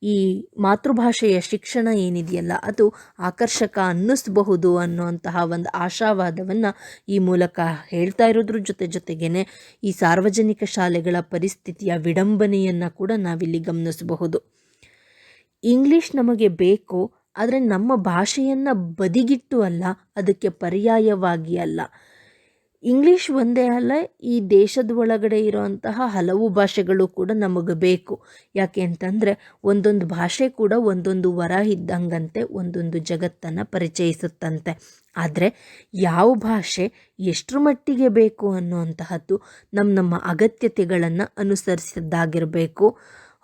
ಈ ಮಾತೃಭಾಷೆಯ ಶಿಕ್ಷಣ ಏನಿದೆಯಲ್ಲ, ಅದು ಆಕರ್ಷಕ ಅನ್ನಿಸ್ಬಹುದು ಅನ್ನುವಂತಹ ಒಂದು ಆಶಾವಾದವನ್ನು ಈ ಮೂಲಕ ಹೇಳ್ತಾ ಇರೋದ್ರ ಜೊತೆ ಜೊತೆಗೇನೆ ಈ ಸಾರ್ವಜನಿಕ ಶಾಲೆಗಳ ಪರಿಸ್ಥಿತಿಯ ವಿಡಂಬನೆಯನ್ನು ಕೂಡ ನಾವಿಲ್ಲಿ ಗಮನಿಸಬಹುದು. ಇಂಗ್ಲೀಷ್ ನಮಗೆ ಬೇಕು ಆದರೆ ನಮ್ಮ ಭಾಷೆಯನ್ನು ಬದಿಗಿಟ್ಟು ಅಲ್ಲ, ಅದಕ್ಕೆ ಪರ್ಯಾಯವಾಗಿ ಅಲ್ಲ. ಇಂಗ್ಲೀಷ್ ಒಂದೇ ಅಲ್ಲ, ಈ ದೇಶದ ಒಳಗಡೆ ಇರುವಂತಹ ಹಲವು ಭಾಷೆಗಳು ಕೂಡ ನಮಗೆ ಬೇಕು. ಯಾಕೆ ಅಂತಂದರೆ ಒಂದೊಂದು ಭಾಷೆ ಕೂಡ ಒಂದೊಂದು ವರ ಇದ್ದಂಗಂತೆ, ಒಂದೊಂದು ಜಗತ್ತನ್ನು ಪರಿಚಯಿಸುತ್ತಂತೆ. ಆದರೆ ಯಾವ ಭಾಷೆ ಎಷ್ಟರ ಮಟ್ಟಿಗೆ ಬೇಕು ಅನ್ನುವಂತಹದ್ದು ನಮ್ಮ ನಮ್ಮ ಅಗತ್ಯತೆಗಳನ್ನು ಅನುಸರಿಸಿದ್ದಾಗಿರಬೇಕು.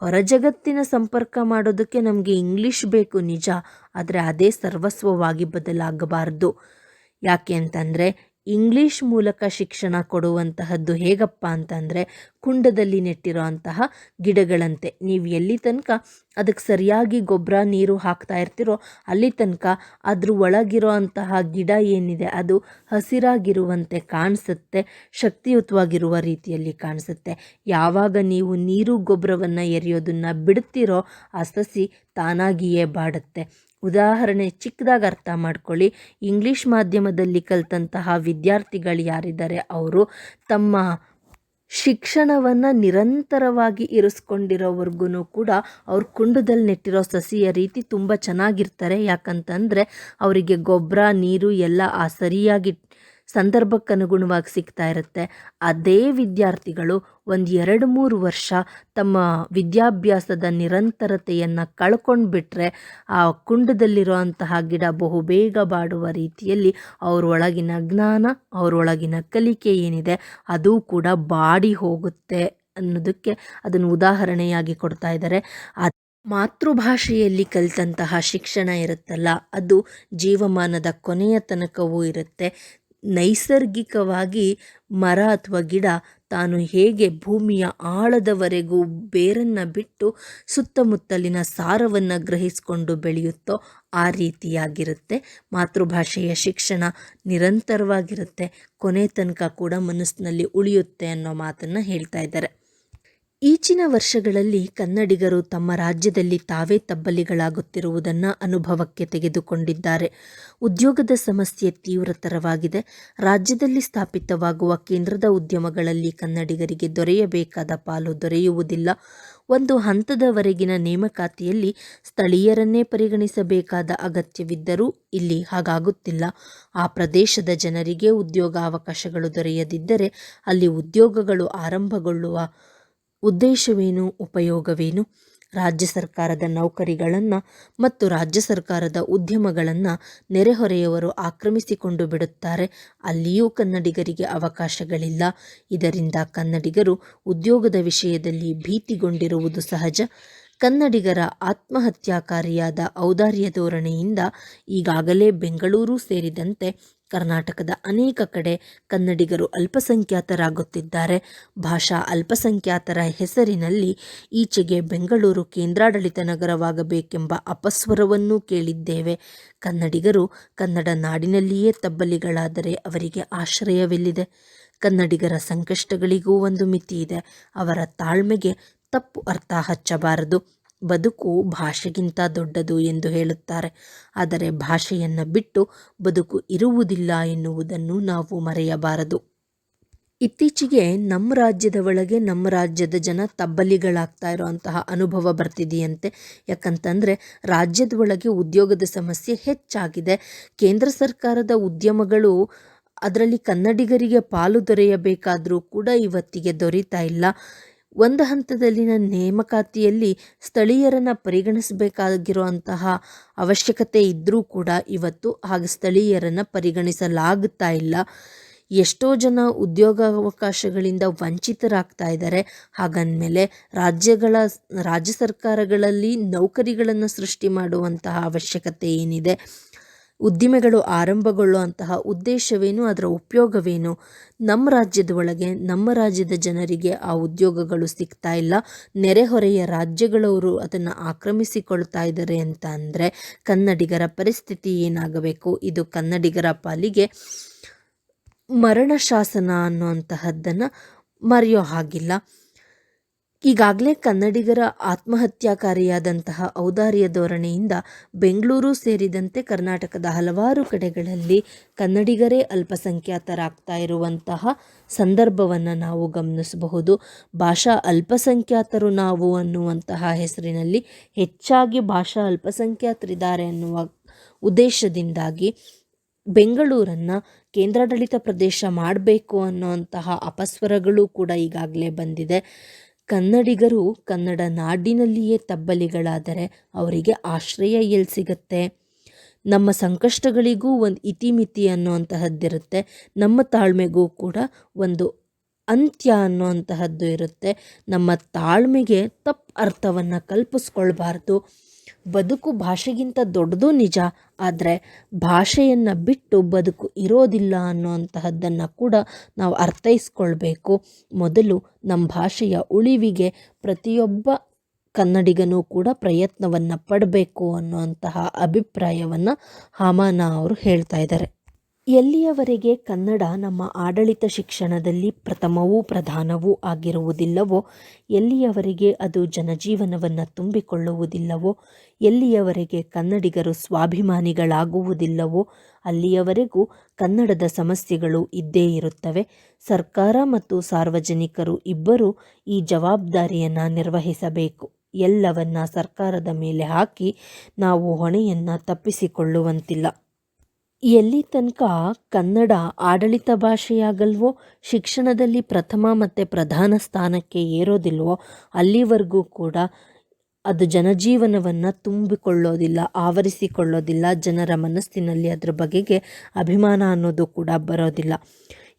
ಹೊರ ಜಗತ್ತಿನ ಸಂಪರ್ಕ ಮಾಡೋದಕ್ಕೆ ನಮಗೆ ಇಂಗ್ಲೀಷ್ ಬೇಕು ನಿಜ. ಆದರೆ ಅದೇ ಸರ್ವಸ್ವವಾಗಿ ಬದಲಾಗಬಾರ್ದು. ಯಾಕೆ ಅಂತಂದರೆ ಇಂಗ್ಲೀಷ್ ಮೂಲಕ ಶಿಕ್ಷಣ ಕೊಡುವಂತಹದ್ದು ಹೇಗಪ್ಪ ಅಂತಂದರೆ ಕುಂಡದಲ್ಲಿ ನೆಟ್ಟಿರೋ ಅಂತಹ ಗಿಡಗಳಂತೆ. ನೀವು ಎಲ್ಲಿ ತನಕ ಅದಕ್ಕೆ ಸರಿಯಾಗಿ ಗೊಬ್ಬರ, ನೀರು ಹಾಕ್ತಾ ಇರ್ತೀರೋ ಅಲ್ಲಿ ತನಕ ಅದ್ರ ಒಳಗಿರೋ ಅಂತಹ ಗಿಡ ಏನಿದೆ ಅದು ಹಸಿರಾಗಿರುವಂತೆ ಕಾಣಿಸುತ್ತೆ, ಶಕ್ತಿಯುತವಾಗಿರುವ ರೀತಿಯಲ್ಲಿ ಕಾಣಿಸುತ್ತೆ. ಯಾವಾಗ ನೀವು ನೀರು ಗೊಬ್ಬರವನ್ನು ಎರೆಯೋದನ್ನು ಬಿಡುತ್ತೀರೋ ಆ ಸಸಿ ತಾನಾಗಿಯೇ ಬಾಡುತ್ತೆ. ಉದಾಹರಣೆ ಚಿಕ್ಕದಾಗಿ ಅರ್ಥ ಮಾಡ್ಕೊಳ್ಳಿ. ಇಂಗ್ಲೀಷ್ ಮಾಧ್ಯಮದಲ್ಲಿ ಕಲಿತಂತಹ ವಿದ್ಯಾರ್ಥಿಗಳು ಯಾರಿದ್ದಾರೆ? ಅವರು ತಮ್ಮ ಶಿಕ್ಷಣವನ್ನು ನಿರಂತರವಾಗಿ ಇರಿಸ್ಕೊಂಡಿರೋವರೆಗೂ ಕೂಡ ಅವ್ರ ಕುಂಡದಲ್ಲಿ ನೆಟ್ಟಿರೋ ಸಸಿಯ ರೀತಿ ತುಂಬ ಚೆನ್ನಾಗಿರ್ತಾರೆ. ಯಾಕಂತಂದರೆ ಅವರಿಗೆ ಗೊಬ್ಬರ ನೀರು ಎಲ್ಲ ಆ ಸರಿಯಾಗಿ ಸಂದರ್ಭಕ್ಕನುಗುಣವಾಗಿ ಸಿಗ್ತಾ ಇರುತ್ತೆ. ಅದೇ ವಿದ್ಯಾರ್ಥಿಗಳು ಒಂದು ಎರಡು ಮೂರು ವರ್ಷ ತಮ್ಮ ವಿದ್ಯಾಭ್ಯಾಸದ ನಿರಂತರತೆಯನ್ನು ಕಳ್ಕೊಂಡು ಬಿಟ್ಟರೆ ಆ ಕುಂಡದಲ್ಲಿರುವಂತಹ ಗಿಡ ಬಹುಬೇಗ ಬಾಡುವ ರೀತಿಯಲ್ಲಿ ಅವರೊಳಗಿನ ಜ್ಞಾನ ಅವರೊಳಗಿನ ಕಲಿಕೆ ಏನಿದೆ ಅದು ಕೂಡ ಬಾಡಿ ಹೋಗುತ್ತೆ ಅನ್ನೋದಕ್ಕೆ ಅದನ್ನು ಉದಾಹರಣೆಯಾಗಿ ಕೊಡ್ತಾ ಇದ್ದಾರೆ ಮಾತೃಭಾಷೆಯಲ್ಲಿ ಕಲಿತಂತಹ ಶಿಕ್ಷಣ ಇರುತ್ತಲ್ಲ, ಅದು ಜೀವಮಾನದ ಕೊನೆಯ ತನಕವೂ ಇರುತ್ತೆ. ನೈಸರ್ಗಿಕವಾಗಿ ಮರ ಅಥವಾ ಗಿಡ ತಾನು ಹೇಗೆ ಭೂಮಿಯ ಆಳದವರೆಗೂ ಬೇರನ್ನು ಬಿಟ್ಟು ಸುತ್ತಮುತ್ತಲಿನ ಸಾರವನ್ನು ಗ್ರಹಿಸಿಕೊಂಡು ಬೆಳೆಯುತ್ತೋ ಆ ರೀತಿಯಾಗಿರುತ್ತೆ. ಮಾತೃಭಾಷೆಯ ಶಿಕ್ಷಣ ನಿರಂತರವಾಗಿರುತ್ತೆ. ಕೊನೆ ತನಕ ಕೂಡ ಮನಸ್ಸಿನಲ್ಲಿ ಉಳಿಯುತ್ತೆ ಅನ್ನೋ ಮಾತನ್ನು ಹೇಳ್ತಾ ಇದ್ದಾರೆ. ಈಚಿನ ವರ್ಷಗಳಲ್ಲಿ ಕನ್ನಡಿಗರು ತಮ್ಮ ರಾಜ್ಯದಲ್ಲಿ ತಾವೇ ತಬ್ಬಲಿಗಳಾಗುತ್ತಿರುವುದನ್ನು ಅನುಭವಕ್ಕೆ ತೆಗೆದುಕೊಂಡಿದ್ದಾರೆ. ಉದ್ಯೋಗದ ಸಮಸ್ಯೆ ತೀವ್ರತರವಾಗಿದೆ. ರಾಜ್ಯದಲ್ಲಿ ಸ್ಥಾಪಿತವಾಗುವ ಕೇಂದ್ರದ ಉದ್ಯಮಗಳಲ್ಲಿ ಕನ್ನಡಿಗರಿಗೆ ದೊರೆಯಬೇಕಾದ ಪಾಲು ದೊರೆಯುವುದಿಲ್ಲ. ಒಂದು ಹಂತದವರೆಗಿನ ನೇಮಕಾತಿಯಲ್ಲಿ ಸ್ಥಳೀಯರನ್ನೇ ಪರಿಗಣಿಸಬೇಕಾದ ಅಗತ್ಯವಿದ್ದರೂ ಇಲ್ಲಿ ಹಾಗಾಗುತ್ತಿಲ್ಲ. ಆ ಪ್ರದೇಶದ ಜನರಿಗೆ ಉದ್ಯೋಗಾವಕಾಶಗಳು ದೊರೆಯದಿದ್ದರೆ ಅಲ್ಲಿ ಉದ್ಯೋಗಗಳು ಆರಂಭಗೊಳ್ಳುವ ಉದ್ದೇಶವೇನು, ಉಪಯೋಗವೇನು? ರಾಜ್ಯ ಸರ್ಕಾರದ ನೌಕರಿಗಳನ್ನು ಮತ್ತು ರಾಜ್ಯ ಸರ್ಕಾರದ ಉದ್ಯಮಗಳನ್ನು ನೆರೆಹೊರೆಯವರು ಆಕ್ರಮಿಸಿಕೊಂಡು ಬಿಡುತ್ತಾರೆ. ಅಲ್ಲಿಯೂ ಕನ್ನಡಿಗರಿಗೆ ಅವಕಾಶಗಳಿಲ್ಲ. ಇದರಿಂದ ಕನ್ನಡಿಗರು ಉದ್ಯೋಗದ ವಿಷಯದಲ್ಲಿ ಭೀತಿಗೊಂಡಿರುವುದು ಸಹಜ. ಕನ್ನಡಿಗರ ಆತ್ಮಹತ್ಯಾಕಾರಿಯಾದ ಔದಾರ್ಯ ಧೋರಣೆಯಿಂದ ಈಗಾಗಲೇ ಬೆಂಗಳೂರು ಸೇರಿದಂತೆ ಕರ್ನಾಟಕದ ಅನೇಕ ಕಡೆ ಕನ್ನಡಿಗರು ಅಲ್ಪಸಂಖ್ಯಾತರಾಗುತ್ತಿದ್ದಾರೆ. ಭಾಷಾ ಅಲ್ಪಸಂಖ್ಯಾತರ ಹೆಸರಿನಲ್ಲಿ ಈಚೆಗೆ ಬೆಂಗಳೂರು ಕೇಂದ್ರಾಡಳಿತ ನಗರವಾಗಬೇಕೆಂಬ ಅಪಸ್ವರವನ್ನೂ ಕೇಳಿದ್ದೇವೆ. ಕನ್ನಡಿಗರು ಕನ್ನಡ ನಾಡಿನಲ್ಲಿಯೇ ತಬ್ಬಲಿಗಳಾದರೆ ಅವರಿಗೆ ಆಶ್ರಯವೆಲ್ಲಿದೆ. ಕನ್ನಡಿಗರ ಸಂಕಷ್ಟಗಳಿಗೂ ಒಂದು ಮಿತಿ ಇದೆ ಅವರ ತಾಳ್ಮೆಗೆ ತಪ್ಪು ಅರ್ಥ ಹಚ್ಚಬಾರದು. ಬದುಕು ಭಾಷೆಗಿಂತ ದೊಡ್ಡದು ಎಂದು ಹೇಳುತ್ತಾರೆ. ಆದರೆ ಭಾಷೆಯನ್ನು ಬಿಟ್ಟು ಬದುಕು ಇರುವುದಿಲ್ಲ ಎನ್ನುವುದನ್ನು ನಾವು ಮರೆಯಬಾರದು. ಇತ್ತೀಚೆಗೆ ನಮ್ಮ ರಾಜ್ಯದ ಒಳಗೆ ನಮ್ಮ ರಾಜ್ಯದ ಜನ ತಬ್ಬಲಿಗಳಾಗ್ತಾ ಇರುವಂತಹ ಅನುಭವ ಬರ್ತಿದೆಯಂತೆ. ಯಾಕಂತಂದರೆ ರಾಜ್ಯದ ಒಳಗೆ ಉದ್ಯೋಗದ ಸಮಸ್ಯೆ ಹೆಚ್ಚಾಗಿದೆ. ಕೇಂದ್ರ ಸರ್ಕಾರದ ಉದ್ಯಮಗಳು ಅದರಲ್ಲಿ ಕನ್ನಡಿಗರಿಗೆ ಪಾಲು ದೊರೆಯಬೇಕಾದರೂ ಕೂಡ ಇವತ್ತಿಗೆ ದೊರೀತಾ ಇಲ್ಲ. ಒಂದು ಹಂತದಲ್ಲಿನ ನೇಮಕಾತಿಯಲ್ಲಿ ಸ್ಥಳೀಯರನ್ನು ಪರಿಗಣಿಸಬೇಕಾಗಿರುವಂತಹ ಅವಶ್ಯಕತೆ ಇದ್ದರೂ ಕೂಡ ಇವತ್ತು ಹಾಗೆ ಸ್ಥಳೀಯರನ್ನು ಪರಿಗಣಿಸಲಾಗುತ್ತಾ ಇಲ್ಲ. ಎಷ್ಟೋ ಜನ ಉದ್ಯೋಗಾವಕಾಶಗಳಿಂದ ವಂಚಿತರಾಗ್ತಾ ಇದ್ದಾರೆ. ಹಾಗಂದಮೇಲೆ ರಾಜ್ಯಗಳ, ರಾಜ್ಯ ಸರ್ಕಾರಗಳಲ್ಲಿ ನೌಕರಿಗಳನ್ನು ಸೃಷ್ಟಿ ಮಾಡುವಂತಹ ಅವಶ್ಯಕತೆ ಏನಿದೆ? ಉದ್ದಿಮೆಗಳು ಆರಂಭಗೊಳ್ಳುವಂತಹ ಉದ್ದೇಶವೇನು, ಅದರ ಉಪಯೋಗವೇನು? ನಮ್ಮ ರಾಜ್ಯದ ಒಳಗೆ, ನಮ್ಮ ರಾಜ್ಯದ ಜನರಿಗೆ ಆ ಉದ್ಯೋಗಗಳು ಸಿಗ್ತಾ ಇಲ್ಲ. ನೆರೆಹೊರೆಯ ರಾಜ್ಯಗಳವರು ಅದನ್ನು ಆಕ್ರಮಿಸಿಕೊಳ್ತಾ ಇದ್ದಾರೆ ಅಂತ ಅಂದರೆ ಕನ್ನಡಿಗರ ಪರಿಸ್ಥಿತಿ ಏನಾಗಬೇಕು? ಇದು ಕನ್ನಡಿಗರ ಪಾಲಿಗೆ ಮರಣ ಶಾಸನ ಅನ್ನುವಂತಹದ್ದನ್ನು ಮರೆಯೋ ಹಾಗಿಲ್ಲ. ಈಗಾಗಲೇ ಕನ್ನಡಿಗರ ಆತ್ಮಹತ್ಯಾಕಾರಿಯಾದಂತಹ ಔದಾರ್ಯ ಧೋರಣೆಯಿಂದ ಬೆಂಗಳೂರು ಸೇರಿದಂತೆ ಕರ್ನಾಟಕದ ಹಲವಾರು ಕಡೆಗಳಲ್ಲಿ ಕನ್ನಡಿಗರೇ ಅಲ್ಪಸಂಖ್ಯಾತರಾಗ್ತಾ ಇರುವಂತಹ ಸಂದರ್ಭವನ್ನು ನಾವು ಗಮನಿಸಬಹುದು. ಭಾಷಾ ಅಲ್ಪಸಂಖ್ಯಾತರು ನಾವು ಅನ್ನುವಂತಹ ಹೆಸರಿನಲ್ಲಿ ಹೆಚ್ಚಾಗಿ ಭಾಷಾ ಅಲ್ಪಸಂಖ್ಯಾತರಿದ್ದಾರೆ ಅನ್ನುವ ಉದ್ದೇಶದಿಂದಾಗಿ ಬೆಂಗಳೂರನ್ನು ಕೇಂದ್ರಾಡಳಿತ ಪ್ರದೇಶ ಮಾಡಬೇಕು ಅನ್ನುವಂತಹ ಅಪಸ್ವರಗಳು ಕೂಡ ಈಗಾಗಲೇ ಬಂದಿದೆ. ಕನ್ನಡಿಗರು ಕನ್ನಡ ನಾಡಿನಲ್ಲಿಯೇ ತಬ್ಬಲಿಗಳಾದರೆ ಅವರಿಗೆ ಆಶ್ರಯ ಎಲ್ಲಿ ಸಿಗತ್ತೆ? ನಮ್ಮ ಸಂಕಷ್ಟಗಳಿಗೂ ಒಂದು ಇತಿಮಿತಿ ಅನ್ನುವಂತಹದ್ದಿರುತ್ತೆ. ನಮ್ಮ ತಾಳ್ಮೆಗೂ ಕೂಡ ಒಂದು ಅಂತ್ಯ ಅನ್ನುವಂತಹದ್ದು ಇರುತ್ತೆ. ನಮ್ಮ ತಾಳ್ಮೆಗೆ ತಪ್ಪು ಅರ್ಥವನ್ನು ಕಲ್ಪಿಸ್ಕೊಳ್ಬಾರ್ದು. ಬದುಕು ಭಾಷೆಗಿಂತ ದೊಡ್ಡದು ನಿಜ, ಆದರೆ ಭಾಷೆಯನ್ನು ಬಿಟ್ಟು ಬದುಕು ಇರೋದಿಲ್ಲ ಅನ್ನುವಂತಹದ್ದನ್ನು ಕೂಡ ನಾವು ಅರ್ಥೈಸ್ಕೊಳ್ಬೇಕು. ಮೊದಲು ನಮ್ಮ ಭಾಷೆಯ ಉಳಿವಿಗೆ ಪ್ರತಿಯೊಬ್ಬ ಕನ್ನಡಿಗನೂ ಕೂಡ ಪ್ರಯತ್ನವನ್ನು ಪಡಬೇಕು ಅನ್ನುವಂತಹ ಅಭಿಪ್ರಾಯವನ್ನು ಹಾಮಾನ ಅವರು ಹೇಳ್ತಾ ಇದ್ದಾರೆ. ಎಲ್ಲಿಯವರೆಗೆ ಕನ್ನಡ ನಮ್ಮ ಆಡಳಿತ ಶಿಕ್ಷಣದಲ್ಲಿ ಪ್ರಥಮವೂ ಪ್ರಧಾನವೂ ಆಗಿರುವುದಿಲ್ಲವೋ, ಎಲ್ಲಿಯವರೆಗೆ ಅದು ಜನಜೀವನವನ್ನು ತುಂಬಿಕೊಳ್ಳುವುದಿಲ್ಲವೋ, ಎಲ್ಲಿಯವರೆಗೆ ಕನ್ನಡಿಗರು ಸ್ವಾಭಿಮಾನಿಗಳಾಗುವುದಿಲ್ಲವೋ, ಅಲ್ಲಿಯವರೆಗೂ ಕನ್ನಡದ ಸಮಸ್ಯೆಗಳು ಇದ್ದೇ ಇರುತ್ತವೆ. ಸರ್ಕಾರ ಮತ್ತು ಸಾರ್ವಜನಿಕರು ಇಬ್ಬರೂ ಈ ಜವಾಬ್ದಾರಿಯನ್ನು ನಿರ್ವಹಿಸಬೇಕು. ಎಲ್ಲವನ್ನ ಸರ್ಕಾರದ ಮೇಲೆ ಹಾಕಿ ನಾವು ಹೊಣೆಯನ್ನು ತಪ್ಪಿಸಿಕೊಳ್ಳುವಂತಿಲ್ಲ. ಎಲ್ಲಿ ತನಕ ಕನ್ನಡ ಆಡಳಿತ ಭಾಷೆಯಾಗಲ್ವೋ, ಶಿಕ್ಷಣದಲ್ಲಿ ಪ್ರಥಮ ಮತ್ತು ಪ್ರಧಾನ ಸ್ಥಾನಕ್ಕೆ ಏರೋದಿಲ್ವೋ, ಅಲ್ಲಿವರೆಗೂ ಕೂಡ ಅದು ಜನಜೀವನವನ್ನು ತುಂಬಿಕೊಳ್ಳೋದಿಲ್ಲ, ಆವರಿಸಿಕೊಳ್ಳೋದಿಲ್ಲ, ಜನರ ಮನಸ್ಸಿನಲ್ಲಿ ಅದರ ಬಗೆಗೆ ಅಭಿಮಾನ ಅನ್ನೋದು ಕೂಡ ಬರೋದಿಲ್ಲ.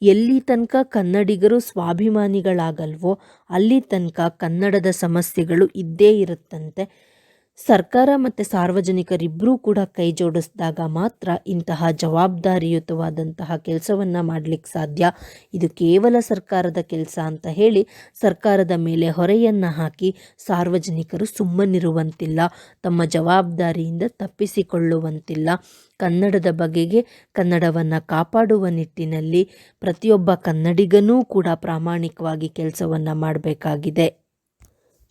ಎಲ್ಲಿ ತನಕ ಕನ್ನಡಿಗರು ಸ್ವಾಭಿಮಾನಿಗಳಾಗಲ್ವೋ, ಅಲ್ಲಿ ತನಕ ಕನ್ನಡದ ಸಮಸ್ಯೆಗಳು ಇದ್ದೇ ಇರುತ್ತಂತೆ. ಸರ್ಕಾರ ಮತ್ತು ಸಾರ್ವಜನಿಕರಿಬ್ಬರೂ ಕೂಡ ಕೈ ಜೋಡಿಸಿದಾಗ ಮಾತ್ರ ಇಂತಹ ಜವಾಬ್ದಾರಿಯುತವಾದಂತಹ ಕೆಲಸವನ್ನು ಮಾಡಲಿಕ್ಕೆ ಸಾಧ್ಯ. ಇದು ಕೇವಲ ಸರ್ಕಾರದ ಕೆಲಸ ಅಂತ ಹೇಳಿ ಸರ್ಕಾರದ ಮೇಲೆ ಹೊರೆಯನ್ನು ಹಾಕಿ ಸಾರ್ವಜನಿಕರು ಸುಮ್ಮನಿರುವಂತಿಲ್ಲ, ತಮ್ಮ ಜವಾಬ್ದಾರಿಯಿಂದ ತಪ್ಪಿಸಿಕೊಳ್ಳುವಂತಿಲ್ಲ. ಕನ್ನಡದ ಬಗೆಗೆ ಕನ್ನಡವನ್ನು ಕಾಪಾಡುವ ನಿಟ್ಟಿನಲ್ಲಿ ಪ್ರತಿಯೊಬ್ಬ ಕನ್ನಡಿಗನೂ ಕೂಡ ಪ್ರಾಮಾಣಿಕವಾಗಿ ಕೆಲಸವನ್ನು ಮಾಡಬೇಕಾಗಿದೆ.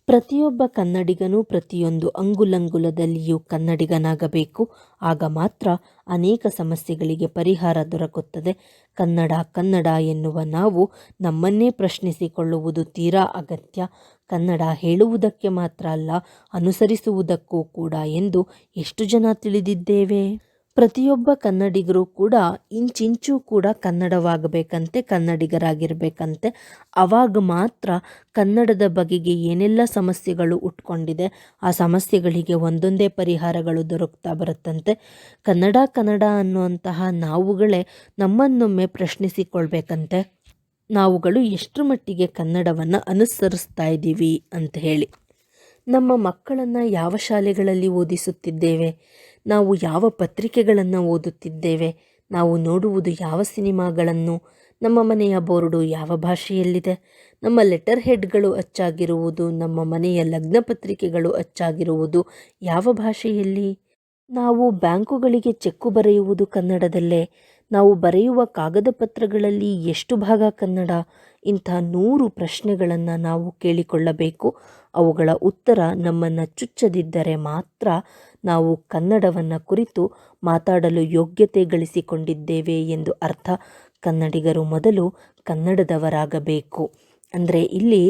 ಪ್ರತಿಯೊಬ್ಬ ಕನ್ನಡಿಗನೂ ಪ್ರತಿಯೊಂದು ಅಂಗುಲಂಗುಲದಲ್ಲಿಯೂ ಕನ್ನಡಿಗನಾಗಬೇಕು. ಆಗ ಮಾತ್ರ ಅನೇಕ ಸಮಸ್ಯೆಗಳಿಗೆ ಪರಿಹಾರ ದೊರಕುತ್ತದೆ. ಕನ್ನಡ ಕನ್ನಡ ಎನ್ನುವ ನಾವು ನಮ್ಮನ್ನೇ ಪ್ರಶ್ನಿಸಿಕೊಳ್ಳುವುದು ತೀರಾ ಅಗತ್ಯ. ಕನ್ನಡ ಹೇಳುವುದಕ್ಕೆ ಮಾತ್ರ ಅಲ್ಲ, ಅನುಸರಿಸುವುದಕ್ಕೂ ಕೂಡ ಎಂದು ಎಷ್ಟು ಜನ ತಿಳಿದಿದ್ದೇವೆ? ಪ್ರತಿಯೊಬ್ಬ ಕನ್ನಡಿಗರು ಕೂಡ ಇಂಚಿಂಚೂ ಕೂಡ ಕನ್ನಡವಾಗಬೇಕಂತೆ, ಕನ್ನಡಿಗರಾಗಿರಬೇಕಂತೆ. ಅವಾಗ ಮಾತ್ರ ಕನ್ನಡದ ಬಗೆಗೆ ಏನೆಲ್ಲ ಸಮಸ್ಯೆಗಳು ಉಟ್ಕೊಂಡಿದೆ, ಆ ಸಮಸ್ಯೆಗಳಿಗೆ ಒಂದೊಂದೇ ಪರಿಹಾರಗಳು ದೊರಕ್ತಾ ಬರುತ್ತಂತೆ. ಕನ್ನಡ ಕನ್ನಡ ಅನ್ನುವಂತಹ ನಾವುಗಳೇ ನಮ್ಮನ್ನೊಮ್ಮೆ ಪ್ರಶ್ನಿಸಿಕೊಳ್ಬೇಕಂತೆ. ನಾವುಗಳು ಎಷ್ಟರ ಮಟ್ಟಿಗೆ ಕನ್ನಡವನ್ನು ಅನುಸರಿಸ್ತಾ ಇದ್ದೀವಿ ಅಂತ ಹೇಳಿ. ನಮ್ಮ ಮಕ್ಕಳನ್ನು ಯಾವ ಶಾಲೆಗಳಲ್ಲಿ ಓದಿಸುತ್ತಿದ್ದೇವೆ? ನಾವು ಯಾವ ಪತ್ರಿಕೆಗಳನ್ನು ಓದುತ್ತಿದ್ದೇವೆ, ನಾವು ನೋಡುವುದು ಯಾವ ಸಿನಿಮಾಗಳನ್ನು, ನಮ್ಮ ಮನೆಯ ಬೋರ್ಡು ಯಾವ ಭಾಷೆಯಲ್ಲಿದೆ, ನಮ್ಮ ಲೆಟರ್ ಹೆಡ್ಗಳು ಅಚ್ಚಾಗಿರುವುದು, ನಮ್ಮ ಮನೆಯ ಲಗ್ನ ಪತ್ರಿಕೆಗಳು ಅಚ್ಚಾಗಿರುವುದು ಯಾವ ಭಾಷೆಯಲ್ಲಿ? ನಾವು ಬ್ಯಾಂಕುಗಳಿಗೆ ಚೆಕ್ಕು ಬರೆಯುವುದು ಕನ್ನಡದಲ್ಲೇ, ನಾವು ಬರೆಯುವ ಕಾಗದ ಪತ್ರಗಳಲ್ಲಿ ಎಷ್ಟು ಭಾಗ ಕನ್ನಡ, ಇಂಥ ನೂರು ಪ್ರಶ್ನೆಗಳನ್ನು ನಾವು ಕೇಳಿಕೊಳ್ಳಬೇಕು, ಅವುಗಳ ಉತ್ತರ ನಮ್ಮನ್ನು ಚುಚ್ಚದಿದ್ದರೆ ಮಾತ್ರ ನಾವು ಕನ್ನಡವನ್ನು ಕುರಿತು ಮಾತಾಡಲು ಯೋಗ್ಯತೆ ಗಳಿಸಿಕೊಂಡಿದ್ದೇವೆ ಎಂದು ಅರ್ಥ. ಕನ್ನಡಿಗರು ಮೊದಲು ಕನ್ನಡದವರಾಗಬೇಕು. ಅಂದರೆ ಇಲ್ಲಿ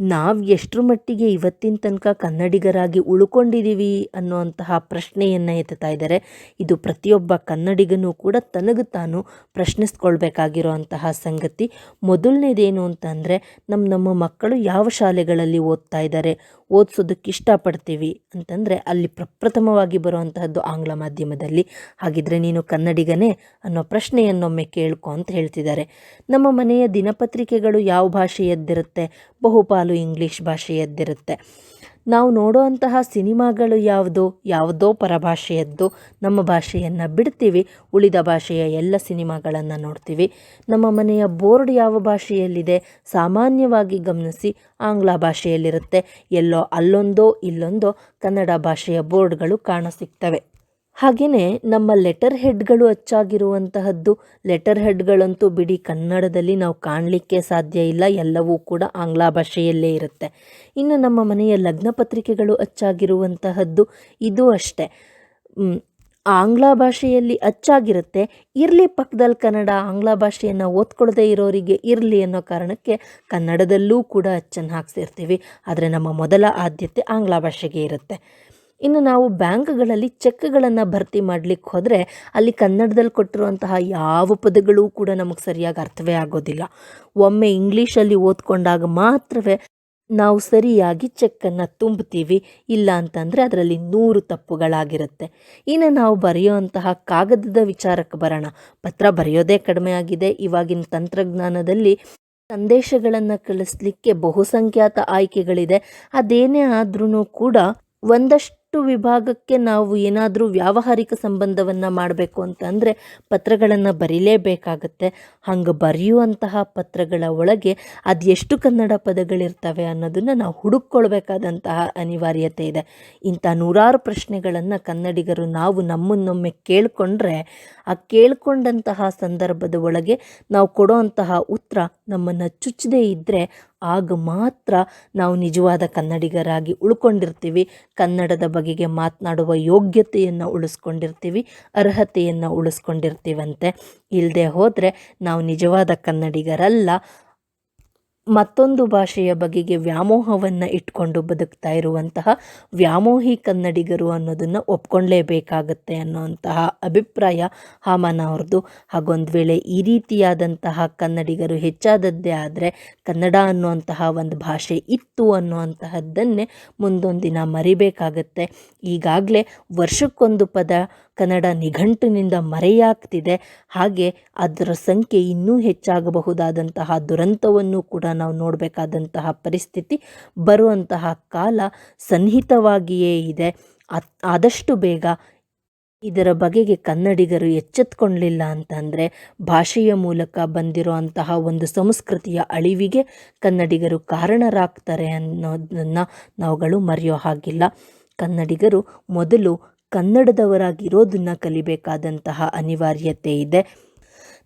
ನಾವು ಎಷ್ಟರ ಮಟ್ಟಿಗೆ ಇವತ್ತಿನ ತನಕ ಕನ್ನಡಿಗರಾಗಿ ಉಳ್ಕೊಂಡಿದ್ದೀವಿ ಅನ್ನುವಂತಹ ಪ್ರಶ್ನೆಯನ್ನು ಎತ್ತುತ್ತಾ ಇದ್ದಾರೆ ಇದು ಪ್ರತಿಯೊಬ್ಬ ಕನ್ನಡಿಗನೂ ಕೂಡ ತನಗೆ ತಾನು ಪ್ರಶ್ನಿಸ್ಕೊಳ್ಬೇಕಾಗಿರುವಂತಹ ಸಂಗತಿ. ಮೊದಲನೇದೇನು ಅಂತಂದರೆ ನಮ್ಮ ನಮ್ಮ ಮಕ್ಕಳು ಯಾವ ಶಾಲೆಗಳಲ್ಲಿ ಓದ್ತಾ ಇದ್ದಾರೆ ಓದಿಸೋದಕ್ಕೆ ಇಷ್ಟಪಡ್ತೀವಿ ಅಂತಂದರೆ ಅಲ್ಲಿ ಪ್ರಪ್ರಥಮವಾಗಿ ಬರುವಂತಹದ್ದು ಆಂಗ್ಲ ಮಾಧ್ಯಮದಲ್ಲಿ. ಹಾಗಿದ್ರೆ ನೀನು ಕನ್ನಡಿಗನೇ ಅನ್ನೋ ಪ್ರಶ್ನೆಯನ್ನೊಮ್ಮೆ ಕೇಳ್ಕೊ ಅಂತ ಹೇಳ್ತಿದ್ದಾರೆ ನಮ್ಮ ಮನೆಯ ದಿನಪತ್ರಿಕೆಗಳು ಯಾವ ಭಾಷೆಯದ್ದಿರುತ್ತೆ ಬಹುಪಾಲು ಇಂಗ್ಲೀಷ್ ಭಾಷೆಯದ್ದಿರುತ್ತೆ. ನಾವು ನೋಡುವಂತಹ ಸಿನಿಮಾಗಳು ಯಾವುದು? ಯಾವುದೋ ಪರಭಾಷೆಯದ್ದು. ನಮ್ಮ ಭಾಷೆಯನ್ನು ಬಿಡ್ತೀವಿ, ಉಳಿದ ಭಾಷೆಯ ಎಲ್ಲ ಸಿನಿಮಾಗಳನ್ನು ನೋಡ್ತೀವಿ. ನಮ್ಮ ಮನೆಯ ಬೋರ್ಡ್ ಯಾವ ಭಾಷೆಯಲ್ಲಿದೆ? ಸಾಮಾನ್ಯವಾಗಿ ಗಮನಿಸಿ, ಆಂಗ್ಲ ಭಾಷೆಯಲ್ಲಿರುತ್ತೆ. ಎಲ್ಲೋ ಅಲ್ಲೊಂದೋ ಇಲ್ಲೊಂದೋ ಕನ್ನಡ ಭಾಷೆಯ ಬೋರ್ಡ್ಗಳು ಕಾಣಸಿಗ್ತವೆ. ಹಾಗೆಯೇ ನಮ್ಮ ಲೆಟರ್ ಹೆಡ್ಗಳು ಅಚ್ಚಾಗಿರುವಂತಹದ್ದು. ಲೆಟರ್ ಹೆಡ್ಗಳಂತೂ ಬಿಡಿ ಕನ್ನಡದಲ್ಲಿ ನಾವು ಕಾಣಲಿಕ್ಕೆ ಸಾಧ್ಯ ಇಲ್ಲ, ಎಲ್ಲವೂ ಕೂಡ ಆಂಗ್ಲ ಭಾಷೆಯಲ್ಲೇ ಇರುತ್ತೆ. ಇನ್ನು ನಮ್ಮ ಮನೆಯ ಲಗ್ನ ಪತ್ರಿಕೆಗಳು ಅಚ್ಚಾಗಿರುವಂತಹದ್ದು ಇದು ಅಷ್ಟೇ. ಆಂಗ್ಲ ಭಾಷೆಯಲ್ಲಿ ಅಚ್ಚಾಗಿರುತ್ತೆ. ಇರಲಿ ಪಕ್ಕದಲ್ಲಿ ಕನ್ನಡ ಆಂಗ್ಲ ಭಾಷೆಯನ್ನು ಓದ್ಕೊಳ್ಳದೆ ಇರೋರಿಗೆ ಇರಲಿ ಅನ್ನೋ ಕಾರಣಕ್ಕೆ ಕನ್ನಡದಲ್ಲೂ ಕೂಡ ಅಚ್ಚನ್ನು ಹಾಕ್ಸಿರ್ತೀವಿ. ಆದರೆ ನಮ್ಮ ಮೊದಲ ಆದ್ಯತೆ ಆಂಗ್ಲ ಭಾಷೆಗೆ ಇರುತ್ತೆ. ಇನ್ನು ನಾವು ಬ್ಯಾಂಕ್ಗಳಲ್ಲಿ ಚೆಕ್ಗಳನ್ನು ಭರ್ತಿ ಮಾಡಲಿಕ್ಕೆ ಹೋದರೆ ಅಲ್ಲಿ ಕನ್ನಡದಲ್ಲಿ ಕೊಟ್ಟಿರುವಂತಹ ಯಾವ ಪದಗಳೂ ಕೂಡ ನಮಗೆ ಸರಿಯಾಗಿ ಅರ್ಥವೇ ಆಗೋದಿಲ್ಲ. ಒಮ್ಮೆ ಇಂಗ್ಲೀಷಲ್ಲಿ ಓದ್ಕೊಂಡಾಗ ಮಾತ್ರವೇ ನಾವು ಸರಿಯಾಗಿ ಚೆಕ್ಕನ್ನು ತುಂಬುತ್ತೀವಿ, ಇಲ್ಲ ಅಂತಂದರೆ ಅದರಲ್ಲಿ ನೂರು ತಪ್ಪುಗಳಾಗಿರುತ್ತೆ. ಇನ್ನು ನಾವು ಬರೆಯುವಂತಹ ಕಾಗದದ ವಿಚಾರಕ್ಕೆ ಬರೋಣ. ಪತ್ರ ಬರೆಯೋದೇ ಕಡಿಮೆ ಆಗಿದೆ. ಇವಾಗಿನ ತಂತ್ರಜ್ಞಾನದಲ್ಲಿ ಸಂದೇಶಗಳನ್ನು ಕಳಿಸ್ಲಿಕ್ಕೆ ಬಹುಸಂಖ್ಯಾತ ಆಯ್ಕೆಗಳಿದೆ. ಅದೇನೇ ಆದ್ರೂ ಕೂಡ ಒಂದಷ್ಟು ವಿಭಾಗಕ್ಕೆ ನಾವು ಏನಾದರೂ ವ್ಯಾವಹಾರಿಕ ಸಂಬಂಧವನ್ನು ಮಾಡಬೇಕು ಅಂತಂದರೆ ಪತ್ರಗಳನ್ನು ಬರೀಲೇಬೇಕಾಗತ್ತೆ. ಹಂಗೆ ಬರೆಯುವಂತಹ ಪತ್ರಗಳ ಒಳಗೆ ಅದೆಷ್ಟು ಕನ್ನಡ ಪದಗಳಿರ್ತವೆ ಅನ್ನೋದನ್ನು ನಾವು ಹುಡುಕ್ಕೊಳ್ಬೇಕಾದಂತಹ ಅನಿವಾರ್ಯತೆ ಇದೆ. ಇಂಥ ನೂರಾರು ಪ್ರಶ್ನೆಗಳನ್ನು ಕನ್ನಡಿಗರು ನಾವು ನಮ್ಮನ್ನೊಮ್ಮೆ ಕೇಳಿಕೊಂಡ್ರೆ ಆ ಕೇಳಿಕೊಂಡಂತಹ ಸಂದರ್ಭದ ಒಳಗೆ ನಾವು ಕೊಡೋಂತಹ ಉತ್ತರ ನಮ್ಮನ್ನು ಚುಚ್ಚದೇ ಇದ್ದರೆ ಆಗ ಮಾತ್ರ ನಾವು ನಿಜವಾದ ಕನ್ನಡಿಗರಾಗಿ ಉಳ್ಕೊಂಡಿರ್ತೀವಿ. ಕನ್ನಡದ ಬಗೆಗೆ ಮಾತನಾಡುವ ಯೋಗ್ಯತೆಯನ್ನು ಉಳಿಸ್ಕೊಂಡಿರ್ತೀವಿ, ಅರ್ಹತೆಯನ್ನು ಉಳಿಸ್ಕೊಂಡಿರ್ತೀವಂತೆ. ಇಲ್ಲದೆ ಹೋದರೆ ನಾವು ನಿಜವಾದ ಕನ್ನಡಿಗರಲ್ಲ. ಮತ್ತೊಂದು ಭಾಷೆಯ ಬಗೆಗೆ ವ್ಯಾಮೋಹವನ್ನು ಇಟ್ಕೊಂಡು ಬದುಕ್ತಾ ಇರುವಂತಹ ವ್ಯಾಮೋಹಿ ಕನ್ನಡಿಗರು ಅನ್ನೋದನ್ನು ಒಪ್ಕೊಳ್ಳೇಬೇಕಾಗತ್ತೆ ಅನ್ನೋಂತಹ ಅಭಿಪ್ರಾಯ ಹಾಮನ ಅವ್ರದ್ದು ಹಾಗೊಂದು ವೇಳೆ ಈ ರೀತಿಯಾದಂತಹ ಕನ್ನಡಿಗರು ಹೆಚ್ಚಾದದ್ದೇ ಆದರೆ ಕನ್ನಡ ಅನ್ನುವಂತಹ ಒಂದು ಭಾಷೆ ಇತ್ತು ಅನ್ನುವಂತಹದ್ದನ್ನೇ ಮುಂದೊಂದು ದಿನ ಮರಿಬೇಕಾಗತ್ತೆ. ಈಗಾಗಲೇ ವರ್ಷಕ್ಕೊಂದು ಪದ ಕನ್ನಡ ನಿಘಂಟಿನಿಂದ ಮರೆಯಾಗ್ತಿದೆ. ಹಾಗೆ ಅದರ ಸಂಖ್ಯೆ ಇನ್ನೂ ಹೆಚ್ಚಾಗಬಹುದಾದಂತಹ ದುರಂತವನ್ನು ಕೂಡ ನಾವು ನೋಡಬೇಕಾದಂತಹ ಪರಿಸ್ಥಿತಿ ಬರುವಂತಹ ಕಾಲ ಸನ್ನಿಹಿತವಾಗಿಯೇ ಇದೆ. ಆದ್- ಆದಷ್ಟು ಬೇಗ ಇದರ ಬಗೆಗೆ ಕನ್ನಡಿಗರು ಎಚ್ಚೆತ್ಕೊಳ್ಳಲಿಲ್ಲ ಅಂತಂದರೆ ಭಾಷೆಯ ಮೂಲಕ ಬಂದಿರುವಂತಹ ಒಂದು ಸಂಸ್ಕೃತಿಯ ಅಳಿವಿಗೆ ಕನ್ನಡಿಗರು ಕಾರಣರಾಗ್ತಾರೆ ಅನ್ನೋದನ್ನು ನಾವುಗಳು ಮರೆಯೋ ಹಾಗಿಲ್ಲ. ಕನ್ನಡಿಗರು ಮೊದಲು ಕನ್ನಡದವರಾಗಿರೋದನ್ನು ಕಲಿಬೇಕಾದಂತಹ ಅನಿವಾರ್ಯತೆ ಇದೆ.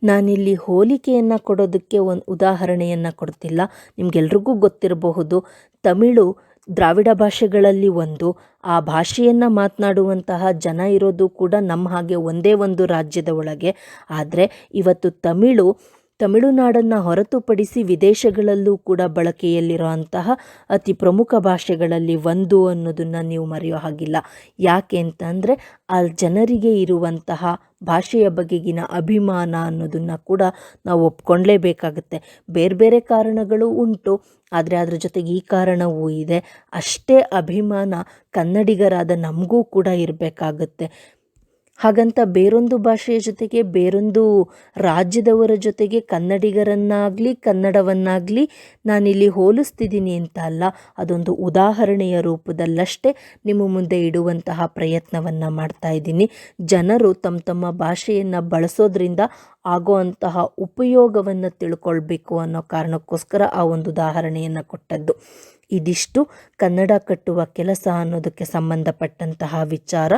ನಾನಿಲ್ಲಿ ಹೋಲಿಕೆಯನ್ನು ಕೊಡೋದಕ್ಕೆ ಒಂದು ಉದಾಹರಣೆಯನ್ನು ಕೊಡ್ತಿಲ್ಲ. ನಿಮಗೆಲ್ರಿಗೂ ಗೊತ್ತಿರಬಹುದು. ತಮಿಳು ದ್ರಾವಿಡ ಭಾಷೆಗಳಲ್ಲಿ ಒಂದು, ಆ ಭಾಷೆಯನ್ನು ಮಾತನಾಡುವಂತಹ ಜನ ಇರೋದು ಕೂಡ ನಮ್ಮ ಹಾಗೆ ಒಂದೇ ಒಂದು ರಾಜ್ಯದ ಒಳಗೆ. ಆದರೆ ಇವತ್ತು ತಮಿಳು ತಮಿಳುನಾಡನ್ನು ಹೊರತುಪಡಿಸಿ ವಿದೇಶಗಳಲ್ಲೂ ಕೂಡ ಬಳಕೆಯಲ್ಲಿರುವಂತಹ ಅತಿ ಪ್ರಮುಖ ಭಾಷೆಗಳಲ್ಲಿ ಒಂದು ಅನ್ನೋದನ್ನು ನೀವು ಮರೆಯೋ ಹಾಗಿಲ್ಲ. ಯಾಕೆ ಅಂತಂದರೆ ಆ ಜನರಿಗೆ ಇರುವಂತಹ ಭಾಷೆಯ ಬಗೆಗಿನ ಅಭಿಮಾನ ಅನ್ನೋದನ್ನು ಕೂಡ ನಾವು ಒಪ್ಕೊಳ್ಳೇಬೇಕಾಗುತ್ತೆ ಬೇರೆ ಬೇರೆ ಕಾರಣಗಳು ಉಂಟು, ಆದರೆ ಅದರ ಜೊತೆಗೆ ಈ ಕಾರಣವೂ ಇದೆ. ಅಷ್ಟೇ ಅಭಿಮಾನ ಕನ್ನಡಿಗರಾದ ನಮಗೂ ಕೂಡ ಇರಬೇಕಾಗುತ್ತೆ. ಹಾಗಂತ ಬೇರೊಂದು ಭಾಷೆಯ ಜೊತೆಗೆ ಬೇರೊಂದು ರಾಜ್ಯದವರ ಜೊತೆಗೆ ಕನ್ನಡಿಗರನ್ನಾಗಲಿ, ಕನ್ನಡವನ್ನಾಗಲಿ ನಾನಿಲ್ಲಿ ಹೋಲಿಸ್ತಿದ್ದೀನಿ ಅಂತ ಅಲ್ಲ. ಅದೊಂದು ಉದಾಹರಣೆಯ ರೂಪದಲ್ಲಷ್ಟೇ ನಿಮ್ಮ ಮುಂದೆ ಇಡುವಂತಹ ಪ್ರಯತ್ನವನ್ನು ಮಾಡ್ತಾ ಇದ್ದೀನಿ. ಜನರು ತಮ್ಮ ತಮ್ಮ ಭಾಷೆಯನ್ನು ಬಳಸೋದ್ರಿಂದ ಆಗುವಂತಹ ಉಪಯೋಗವನ್ನು ತಿಳ್ಕೊಳ್ಬೇಕು ಅನ್ನೋ ಕಾರಣಕ್ಕೋಸ್ಕರ ಆ ಒಂದು ಉದಾಹರಣೆಯನ್ನು ಕೊಟ್ಟದ್ದು. ಇದಿಷ್ಟು. ಕನ್ನಡ ಕಟ್ಟುವ ಕೆಲಸ ಅನ್ನೋದಕ್ಕೆ ಸಂಬಂಧಪಟ್ಟಂತಹ ವಿಚಾರ.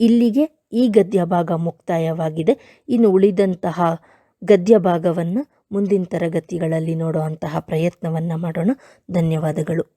ಇಲ್ಲಿಗೆ ಈ ಗದ್ಯ ಭಾಗ ಮುಕ್ತಾಯವಾಗಿದೆ. ಇನ್ನು ಉಳಿದಂತಹ ಗದ್ಯ ಭಾಗವನ್ನು ಮುಂದಿನ ತರಗತಿಗಳಲ್ಲಿ ನೋಡುವಂತಹ ಪ್ರಯತ್ನವನ್ನು ಮಾಡೋಣ. ಧನ್ಯವಾದಗಳು.